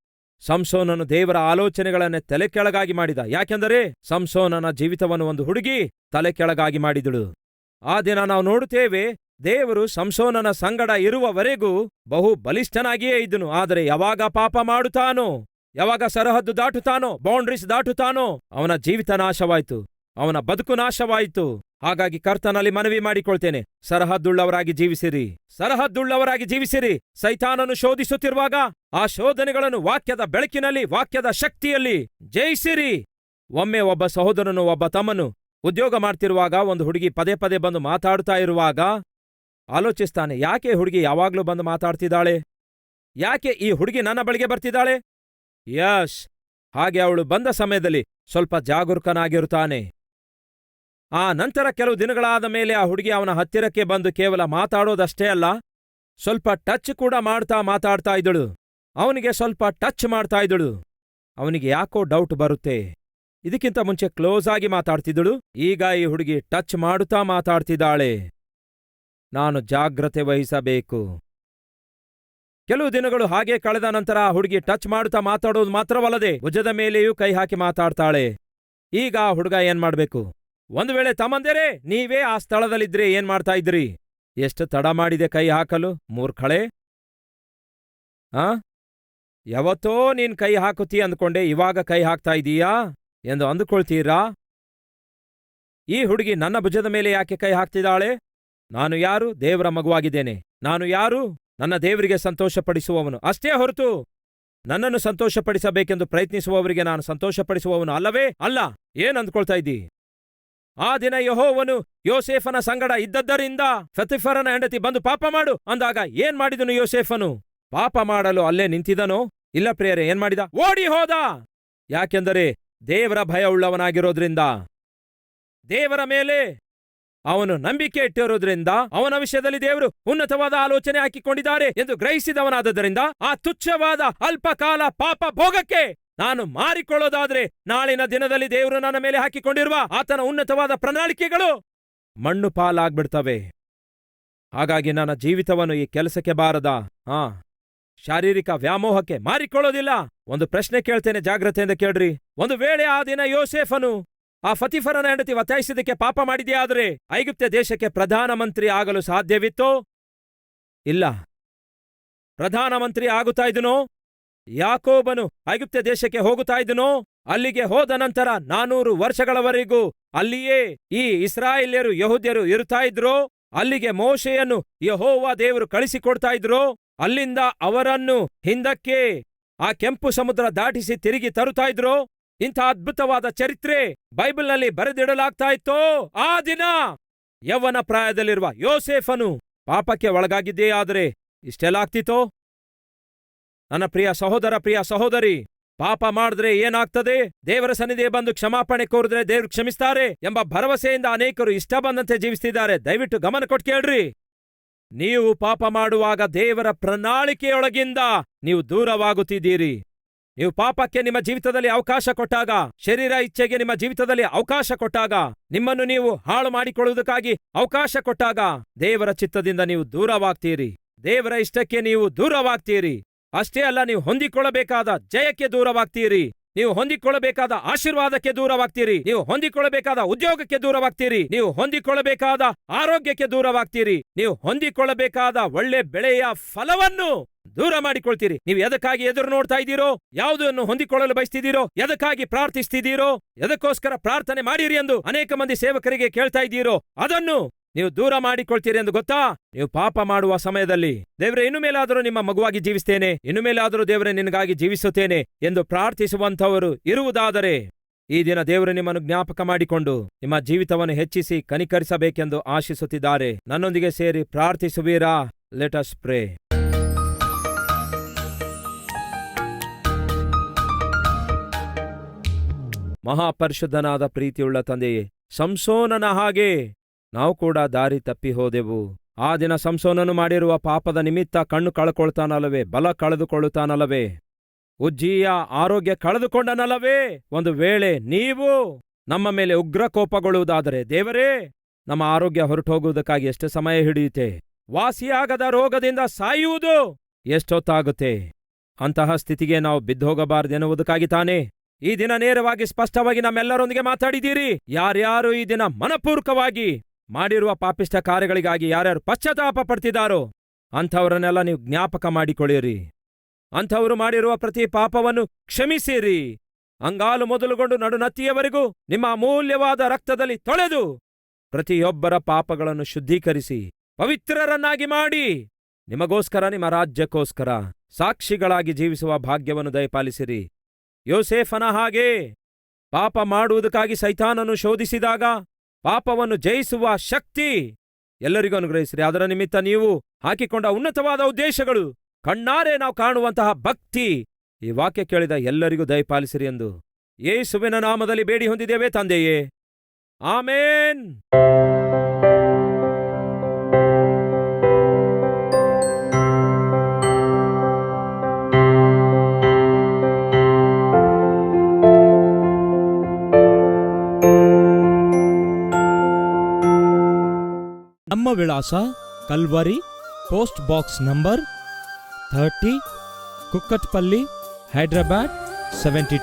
ಸಂಸೋನನು ದೇವರ ಆಲೋಚನೆಗಳನ್ನೇ ತಲೆ ಕೆಳಗಾಗಿ ಮಾಡಿದ. ಯಾಕೆಂದರೆ ಸಂಸೋನನ ಜೀವಿತವನ್ನು ಒಂದು ಹುಡುಗಿ ತಲೆ ಕೆಳಗಾಗಿ ಮಾಡಿದಳು. ಆ ದಿನ ನಾವು ನೋಡುತ್ತೇವೆ, ದೇವರು ಸಂಸೋನನ ಸಂಗಡ ಇರುವವರೆಗೂ ಬಹು ಬಲಿಷ್ಠನಾಗಿಯೇ ಇದ್ದನು. ಆದರೆ ಯಾವಾಗ ಪಾಪ ಮಾಡುತ್ತಾನೋ, ಯಾವಾಗ ಸರಹದ್ದು ದಾಟುತ್ತಾನೋ ಬೌಂಡ್ರೀಸ್ ದಾಟುತ್ತಾನೋ, ಅವನ ಜೀವಿತ ನಾಶವಾಯಿತು. ಅವನ ಬದುಕು ನಾಶವಾಯಿತು. ಹಾಗಾಗಿ ಕರ್ತನಲ್ಲಿ ಮನವಿ ಮಾಡಿಕೊಳ್ತೇನೆ. ಸರಹದ್ದುಳ್ಳವರಾಗಿ ಜೀವಿಸಿರಿ. ಸರಹದ್ದುಳ್ಳವರಾಗಿ ಜೀವಿಸಿರಿ. ಸೈತಾನನು ಶೋಧಿಸುತ್ತಿರುವಾಗ ಆ ಶೋಧನೆಗಳನ್ನು ವಾಕ್ಯದ ಬೆಳಕಿನಲ್ಲಿ, ವಾಕ್ಯದ ಶಕ್ತಿಯಲ್ಲಿ ಜಯಿಸಿರಿ. ಒಮ್ಮೆ ಒಬ್ಬ ಸಹೋದರನು ಒಬ್ಬ ತಮ್ಮನು ಉದ್ಯೋಗ ಮಾಡ್ತಿರುವಾಗ, ಒಂದು ಹುಡುಗಿ ಪದೇ ಪದೇ ಬಂದು ಮಾತಾಡ್ತಾ ಇರುವಾಗ ಆಲೋಚಿಸ್ತಾನೆ, ಯಾಕೆ ಹುಡುಗಿ ಯಾವಾಗ್ಲೂ ಬಂದು ಮಾತಾಡ್ತಿದ್ದಾಳೆ? ಯಾಕೆ ಈ ಹುಡುಗಿ ನನ್ನ ಬಳಿಗೆ ಬರ್ತಿದ್ದಾಳೆ? ಯಶ್! ಹಾಗೆ ಅವಳು ಬಂದ ಸಮಯದಲ್ಲಿ ಸ್ವಲ್ಪ ಜಾಗರೂಕನಾಗಿರುತ್ತಾನೆ. ಆ ನಂತರ ಕೆಲವು ದಿನಗಳಾದ ಮೇಲೆ ಆ ಹುಡುಗಿ ಅವನ ಹತ್ತಿರಕ್ಕೆ ಬಂದು ಕೇವಲ ಮಾತಾಡೋದಷ್ಟೇ ಅಲ್ಲ, ಸ್ವಲ್ಪ ಟಚ್ ಕೂಡ ಮಾಡ್ತಾ ಮಾತಾಡ್ತಾ ಇದ್ದಳು. ಅವನಿಗೆ ಸ್ವಲ್ಪ ಟಚ್ ಮಾಡ್ತಾ ಇದ್ದಳು. ಅವನಿಗೆ ಯಾಕೋ ಡೌಟ್ ಬರುತ್ತೆ. ಇದಕ್ಕಿಂತ ಮುಂಚೆ ಕ್ಲೋಸ್ ಆಗಿ ಮಾತಾಡ್ತಿದ್ದಳು. ಈಗ ಈ ಹುಡುಗಿ ಟಚ್ ಮಾಡುತ್ತಾ ಮಾತಾಡ್ತಿದ್ದಾಳೆ. ನಾನು ಜಾಗ್ರತೆ ವಹಿಸಬೇಕು. ಕೆಲವು ದಿನಗಳು ಹಾಗೆ ಕಳೆದ ನಂತರ ಆ ಹುಡುಗಿ ಟಚ್ ಮಾಡುತ್ತಾ ಮಾತಾಡೋದು ಮಾತ್ರವಲ್ಲದೆ ಭುಜದ ಮೇಲೆಯೂ ಕೈ ಹಾಕಿ ಮಾತಾಡ್ತಾಳೆ. ಈಗ ಆ ಹುಡುಗ ಏನ್ ಮಾಡ್ಬೇಕು ಒಂದು ವೇಳೆ ತಮ್ಮಂದಿರೇ, ನೀವೇ ಆ ಸ್ಥಳದಲ್ಲಿದ್ರೆ ಏನ್ ಮಾಡ್ತಾ ಇದ್ರಿ ಎಷ್ಟು ತಡ ಮಾಡಿದೆ ಕೈ ಹಾಕಲು, ಮೂರ್ಖಳೆ? ಆ? ಯಾವತ್ತೋ ನೀನ್ ಕೈ ಹಾಕುತ್ತೀ ಅಂದ್ಕೊಂಡೆ, ಇವಾಗ ಕೈ ಹಾಕ್ತಾ ಇದೀಯಾ? ಎಂದು ಅಂದುಕೊಳ್ತೀರಾ? ಈ ಹುಡುಗಿ ನನ್ನ ಭುಜದ ಮೇಲೆ ಯಾಕೆ ಕೈ ಹಾಕ್ತಿದ್ದಾಳೆ? ನಾನು ಯಾರು? ದೇವರ ಮಗುವಾಗಿದ್ದೇನೆ. ನಾನು ಯಾರು? ನನ್ನ ದೇವರಿಗೆ ಸಂತೋಷಪಡಿಸುವವನು. ಅಷ್ಟೇ ಹೊರತು, ನನ್ನನ್ನು ಸಂತೋಷಪಡಿಸಬೇಕೆಂದು ಪ್ರಯತ್ನಿಸುವವರಿಗೆ ನಾನು ಸಂತೋಷಪಡಿಸುವವನು ಅಲ್ಲವೇ? ಅಲ್ಲ, ಏನ್ ಅಂದ್ಕೊಳ್ತಾ ಇದ್ದಿ? ಆ ದಿನ ಯಹೋವನು ಯೋಸೇಫನ ಸಂಗಡ ಇದ್ದದ್ದರಿಂದ ಫತಿಫರನ ಹೆಂಡತಿ ಬಂದು ಪಾಪ ಮಾಡು ಅಂದಾಗ ಏನ್ ಮಾಡಿದನು ಯೋಸೇಫನು? ಪಾಪ ಮಾಡಲು ಅಲ್ಲೇ ನಿಂತಿದನೋ? ಇಲ್ಲ ಪ್ರಿಯರೇ, ಏನ್ ಮಾಡಿದ? ಓಡಿ ಹೋದ! ಯಾಕೆಂದರೆ ದೇವರ ಭಯ ಉಳ್ಳವನಾಗಿರೋದ್ರಿಂದ ದೇವರ ಮೇಲೆ ಅವನು ನಂಬಿಕೆ ಇಟ್ಟಿರೋದ್ರಿಂದ ಅವನ ವಿಷಯದಲ್ಲಿ ದೇವರು ಉನ್ನತವಾದ ಆಲೋಚನೆ ಹಾಕಿಕೊಂಡಿದ್ದಾರೆ ಎಂದು ಗ್ರಹಿಸಿದವನಾದದ್ದರಿಂದ ಆ ತುಚ್ಛವಾದ ಅಲ್ಪಕಾಲ ಪಾಪ ಭೋಗಕ್ಕೆ ನಾನು ಮಾರಿಕೊಳ್ಳೋದಾದ್ರೆ ನಾಳಿನ ದಿನದಲ್ಲಿ ದೇವರು ನನ್ನ ಮೇಲೆ ಹಾಕಿಕೊಂಡಿರುವ ಆತನ ಉನ್ನತವಾದ ಪ್ರಣಾಳಿಕೆಗಳು ಮಣ್ಣು ಪಾಲಾಗ್ಬಿಡ್ತವೆ. ಹಾಗಾಗಿ ನನ್ನ ಜೀವಿತವನ್ನು ಈ ಕೆಲಸಕ್ಕೆ ಬಾರದ ಹಾ ಶಾರೀರಿಕ ವ್ಯಾಮೋಹಕ್ಕೆ ಮಾರಿಕೊಳ್ಳೋದಿಲ್ಲ. ಒಂದು ಪ್ರಶ್ನೆ ಕೇಳ್ತೇನೆ ಜಾಗ್ರತೆಯಿಂದ ಕೇಳ್ರಿ. ಒಂದು ವೇಳೆ ಆ ದಿನ ಯೋಸೇಫನು ಆ ಫತಿಫರನ ಹೆಂಡತಿ ಒತ್ತಾಯಿಸಿದ್ದಕ್ಕೆ ಪಾಪ ಮಾಡಿದೆಯಾದರೆ ಐಗುಪ್ತ ದೇಶಕ್ಕೆ ಪ್ರಧಾನಮಂತ್ರಿ ಆಗಲು ಸಾಧ್ಯವಿತ್ತೋ? ಇಲ್ಲ. ಪ್ರಧಾನಮಂತ್ರಿ ಆಗುತ್ತಾ ಇದನೋ ಯಾಕೋಬನು ಐಗುಪ್ತ ದೇಶಕ್ಕೆ ಹೋಗುತ್ತಾ ಇದನೋ ಅಲ್ಲಿಗೆ ಹೋದ ನಂತರ ನಾನೂರು ವರ್ಷಗಳವರೆಗೂ ಅಲ್ಲಿಯೇ ಈ ಇಸ್ರಾಯೇಲ್ಯರು, ಯಹೂದ್ಯರು ಇರುತ್ತಾ ಇದ್ರೋ, ಅಲ್ಲಿಗೆ ಮೋಶೆಯನ್ನು ಯಹೋವ ದೇವರು ಕಳಿಸಿಕೊಡ್ತಾ ಇದ್ರೋ, ಅಲ್ಲಿಂದ ಅವರನ್ನು ಹಿಂದಕ್ಕೆ ಆ ಕೆಂಪು ಸಮುದ್ರ ದಾಟಿಸಿ ತಿರುಗಿ ತರುತ್ತಾ ಇದ್ರೋ, ಇಂಥ ಅದ್ಭುತವಾದ ಚರಿತ್ರೆ ಬೈಬಲ್ನಲ್ಲಿ ಬರೆದಿಡಲಾಗ್ತಾ ಇತ್ತೋ ಆ ದಿನ! ಯೌವನ ಪ್ರಾಯದಲ್ಲಿರುವ ಯೋಸೇಫನು ಪಾಪಕ್ಕೆ ಒಳಗಾಗಿದ್ದೇ ಆದರೆ ಇಷ್ಟೆಲ್ಲ ಆಗ್ತಿತ್ತೋ? ನನ್ನ ಪ್ರಿಯ ಸಹೋದರ, ಪ್ರಿಯ ಸಹೋದರಿ, ಪಾಪ ಮಾಡಿದ್ರೆ ಏನಾಗ್ತದೆ? ದೇವರ ಸನ್ನಿಧಿ ಬಂದು ಕ್ಷಮಾಪಣೆ ಕೋರಿದ್ರೆ ದೇವರು ಕ್ಷಮಿಸ್ತಾರೆ ಎಂಬ ಭರವಸೆಯಿಂದ ಅನೇಕರು ಇಷ್ಟ ಬಂದಂತೆ ಜೀವಿಸ್ತಿದ್ದಾರೆ. ದಯವಿಟ್ಟು ಗಮನ ಕೊಟ್ಟು ಕೇಳ್ರಿ. ನೀವು ಪಾಪ ಮಾಡುವಾಗ ದೇವರ ಪ್ರಣಾಳಿಕೆಯೊಳಗಿಂದ ನೀವು ದೂರವಾಗುತ್ತಿದ್ದೀರಿ. ನೀವು ಪಾಪಕ್ಕೆ ನಿಮ್ಮ ಜೀವಿತದಲ್ಲಿ ಅವಕಾಶ ಕೊಟ್ಟಾಗ, ಶರೀರ ಇಚ್ಛೆಗೆ ನಿಮ್ಮ ಜೀವಿತದಲ್ಲಿ ಅವಕಾಶ ಕೊಟ್ಟಾಗ, ನಿಮ್ಮನ್ನು ನೀವು ಹಾಳು ಮಾಡಿಕೊಳ್ಳುವುದಕ್ಕಾಗಿ ಅವಕಾಶ ಕೊಟ್ಟಾಗ ದೇವರ ಚಿತ್ತದಿಂದ ನೀವು ದೂರವಾಗ್ತೀರಿ. ದೇವರ ಇಷ್ಟಕ್ಕೆ ನೀವು ದೂರವಾಗ್ತೀರಿ. ಅಷ್ಟೇ ಅಲ್ಲ, ನೀವು ಹೊಂದಿಕೊಳ್ಳಬೇಕಾದ ಜಯಕ್ಕೆ ದೂರವಾಗ್ತೀರಿ. ನೀವು ಹೊಂದಿಕೊಳ್ಳಬೇಕಾದ ಆಶೀರ್ವಾದಕ್ಕೆ ದೂರವಾಗ್ತೀರಿ. ನೀವು ಹೊಂದಿಕೊಳ್ಳಬೇಕಾದ ಉದ್ಯೋಗಕ್ಕೆ ದೂರವಾಗ್ತೀರಿ. ನೀವು ಹೊಂದಿಕೊಳ್ಳಬೇಕಾದ ಆರೋಗ್ಯಕ್ಕೆ ದೂರವಾಗ್ತೀರಿ. ನೀವು ಹೊಂದಿಕೊಳ್ಳಬೇಕಾದ ಒಳ್ಳೆ ಬೆಳೆಯ ಫಲವನ್ನು ದೂರ ಮಾಡಿಕೊಳ್ತೀರಿ ನೀವು ಎದಕ್ಕಾಗಿ ಎದುರು ನೋಡ್ತಾ ಇದ್ದೀರೋ, ಯಾವುದನ್ನು ಹೊಂದಿಕೊಳ್ಳಲು ಬಯಸ್ತಿದ್ದೀರೋ, ಎದಕ್ಕಾಗಿ ಪ್ರಾರ್ಥಿಸ್ತಿದ್ದೀರೋ, ಎದಕ್ಕೋಸ್ಕರ ಪ್ರಾರ್ಥನೆ ಮಾಡಿರಿ ಎಂದು ಅನೇಕ ಮಂದಿ ಸೇವಕರಿಗೆ ಕೇಳ್ತಾ ಇದ್ದೀರೋ, ಅದನ್ನು ನೀವು ದೂರ ಮಾಡಿಕೊಳ್ತೀರಿ ಎಂದು ಗೊತ್ತಾ? ನೀವು ಪಾಪ ಮಾಡುವ ಸಮಯದಲ್ಲಿ. ದೇವರೇ, ಇನ್ನು ಮೇಲಾದರೂ ನಿಮ್ಮ ಮಗುವಾಗಿ ಜೀವಿಸ್ತೇನೆ. ಇನ್ನು ಮೇಲಾದರೂ ದೇವರೇ, ನಿನಗಾಗಿ ಜೀವಿಸುತ್ತೇನೆ ಎಂದು ಪ್ರಾರ್ಥಿಸುವಂಥವರು ಇರುವುದಾದರೆ, ಈ ದಿನ ದೇವರು ನಿಮ್ಮನ್ನು ಜ್ಞಾಪಕ ಮಾಡಿಕೊಂಡು ನಿಮ್ಮ ಜೀವಿತವನ್ನು ಹೆಚ್ಚಿಸಿ ಕನಿಕರಿಸಬೇಕೆಂದು ಆಶಿಸುತ್ತಿದ್ದಾರೆ. ನನ್ನೊಂದಿಗೆ ಸೇರಿ ಪ್ರಾರ್ಥಿಸುವೀರಾ? ಲೆಟಸ್ ಪ್ರೇ ಮಹಾಪರಿಶುದ್ಧನಾದ ಪ್ರೀತಿಯುಳ್ಳ ತಂದೆಯೇ, ಸಂಸೋನನ ಹಾಗೆ ನಾವು ಕೂಡ ದಾರಿ ತಪ್ಪಿ ಹೋದೆವು ಆ ದಿನ ಸಂಸೋನನು ಮಾಡಿರುವ ಪಾಪದ ನಿಮಿತ್ತ ಕಣ್ಣು ಕಳ್ಕೊಳ್ತಾನಲ್ಲವೇ, ಬಲ ಕಳೆದುಕೊಳ್ಳುತ್ತಾನಲ್ಲವೇ? ಉಜ್ಜೀಯ ಆರೋಗ್ಯ ಕಳೆದುಕೊಂಡನಲ್ಲವೇ? ಒಂದು ವೇಳೆ ನೀವು ನಮ್ಮ ಮೇಲೆ ಉಗ್ರ ಕೋಪಗೊಳ್ಳುವುದಾದರೆ ದೇವರೇ, ನಮ್ಮ ಆರೋಗ್ಯ ಹೊರಟೋಗುವುದಕ್ಕಾಗಿ ಎಷ್ಟು ಸಮಯ ಹಿಡಿಯುತ್ತೆ, ವಾಸಿಯಾಗದ ರೋಗದಿಂದ ಸಾಯುವುದು ಎಷ್ಟೊತ್ತಾಗುತ್ತೆ? ಅಂತಹ ಸ್ಥಿತಿಗೆ ನಾವು ಬಿದ್ದೋಗಬಾರದೆನ್ನುವುದಕ್ಕಾಗಿ ತಾನೇ? ಈ ದಿನ ನೇರವಾಗಿ ಸ್ಪಷ್ಟವಾಗಿ ನಮ್ಮೆಲ್ಲರೊಂದಿಗೆ ಮಾತಾಡಿದ್ದೀರಿ. ಯಾರ್ಯಾರು ಈ ದಿನ ಮನಪೂರ್ವಕವಾಗಿ ಮಾಡಿರುವ ಪಾಪಿಷ್ಟ ಕಾರ್ಯಗಳಿಗಾಗಿ ಯಾರ್ಯಾರು ಪಶ್ಚಾತ್ತಾಪ ಪಡ್ತಿದ್ದಾರೋ ಅಂಥವರನ್ನೆಲ್ಲ ನೀವು ಜ್ಞಾಪಕ ಮಾಡಿಕೊಳ್ಳಿರಿ. ಅಂಥವರು ಮಾಡಿರುವ ಪ್ರತಿ ಪಾಪವನ್ನು ಕ್ಷಮಿಸಿರಿ. ಅಂಗಾಲು ಮೊದಲುಗೊಂಡು ನಡುನತ್ತಿಯವರೆಗೂ ನಿಮ್ಮ ಅಮೂಲ್ಯವಾದ ರಕ್ತದಲ್ಲಿ ತೊಳೆದು ಪ್ರತಿಯೊಬ್ಬರ ಪಾಪಗಳನ್ನು ಶುದ್ಧೀಕರಿಸಿ ಪವಿತ್ರರನ್ನಾಗಿ ಮಾಡಿ. ನಿಮಗೋಸ್ಕರ, ನಿಮ್ಮ ರಾಜ್ಯಕ್ಕೋಸ್ಕರ ಸಾಕ್ಷಿಗಳಾಗಿ ಜೀವಿಸುವ ಭಾಗ್ಯವನ್ನು ದಯಪಾಲಿಸಿರಿ. ಯೋಸೇಫನ ಹಾಗೆ ಪಾಪ ಮಾಡುವುದಕ್ಕಾಗಿ ಸೈತಾನನ್ನು ಶೋಧಿಸಿದಾಗ ಪಾಪವನ್ನು ಜಯಿಸುವ ಶಕ್ತಿ ಎಲ್ಲರಿಗೂ ಅನುಗ್ರಹಿಸಿರಿ. ಅದರ ನಿಮಿತ್ತ ನೀವು ಹಾಕಿಕೊಂಡ ಉನ್ನತವಾದ ಉದ್ದೇಶಗಳು, ಕಣ್ಣಾರೆ ನಾವು ಕಾಣುವಂತಹ ಭಕ್ತಿ ಈ ವಾಕ್ಯ ಕೇಳಿದ ಎಲ್ಲರಿಗೂ ದಯಪಾಲಿಸಿರಿ ಎಂದು ಯೇಸುವಿನ ನಾಮದಲ್ಲಿ ಬೇಡಿ ಹೊಂದಿದ್ದೇವೆ ತಂದೆಯೇ. Amen. ನಮ್ಮ ವಿಳಾಸ Calvary post box number thirty Kukatpally Hyderabad seventy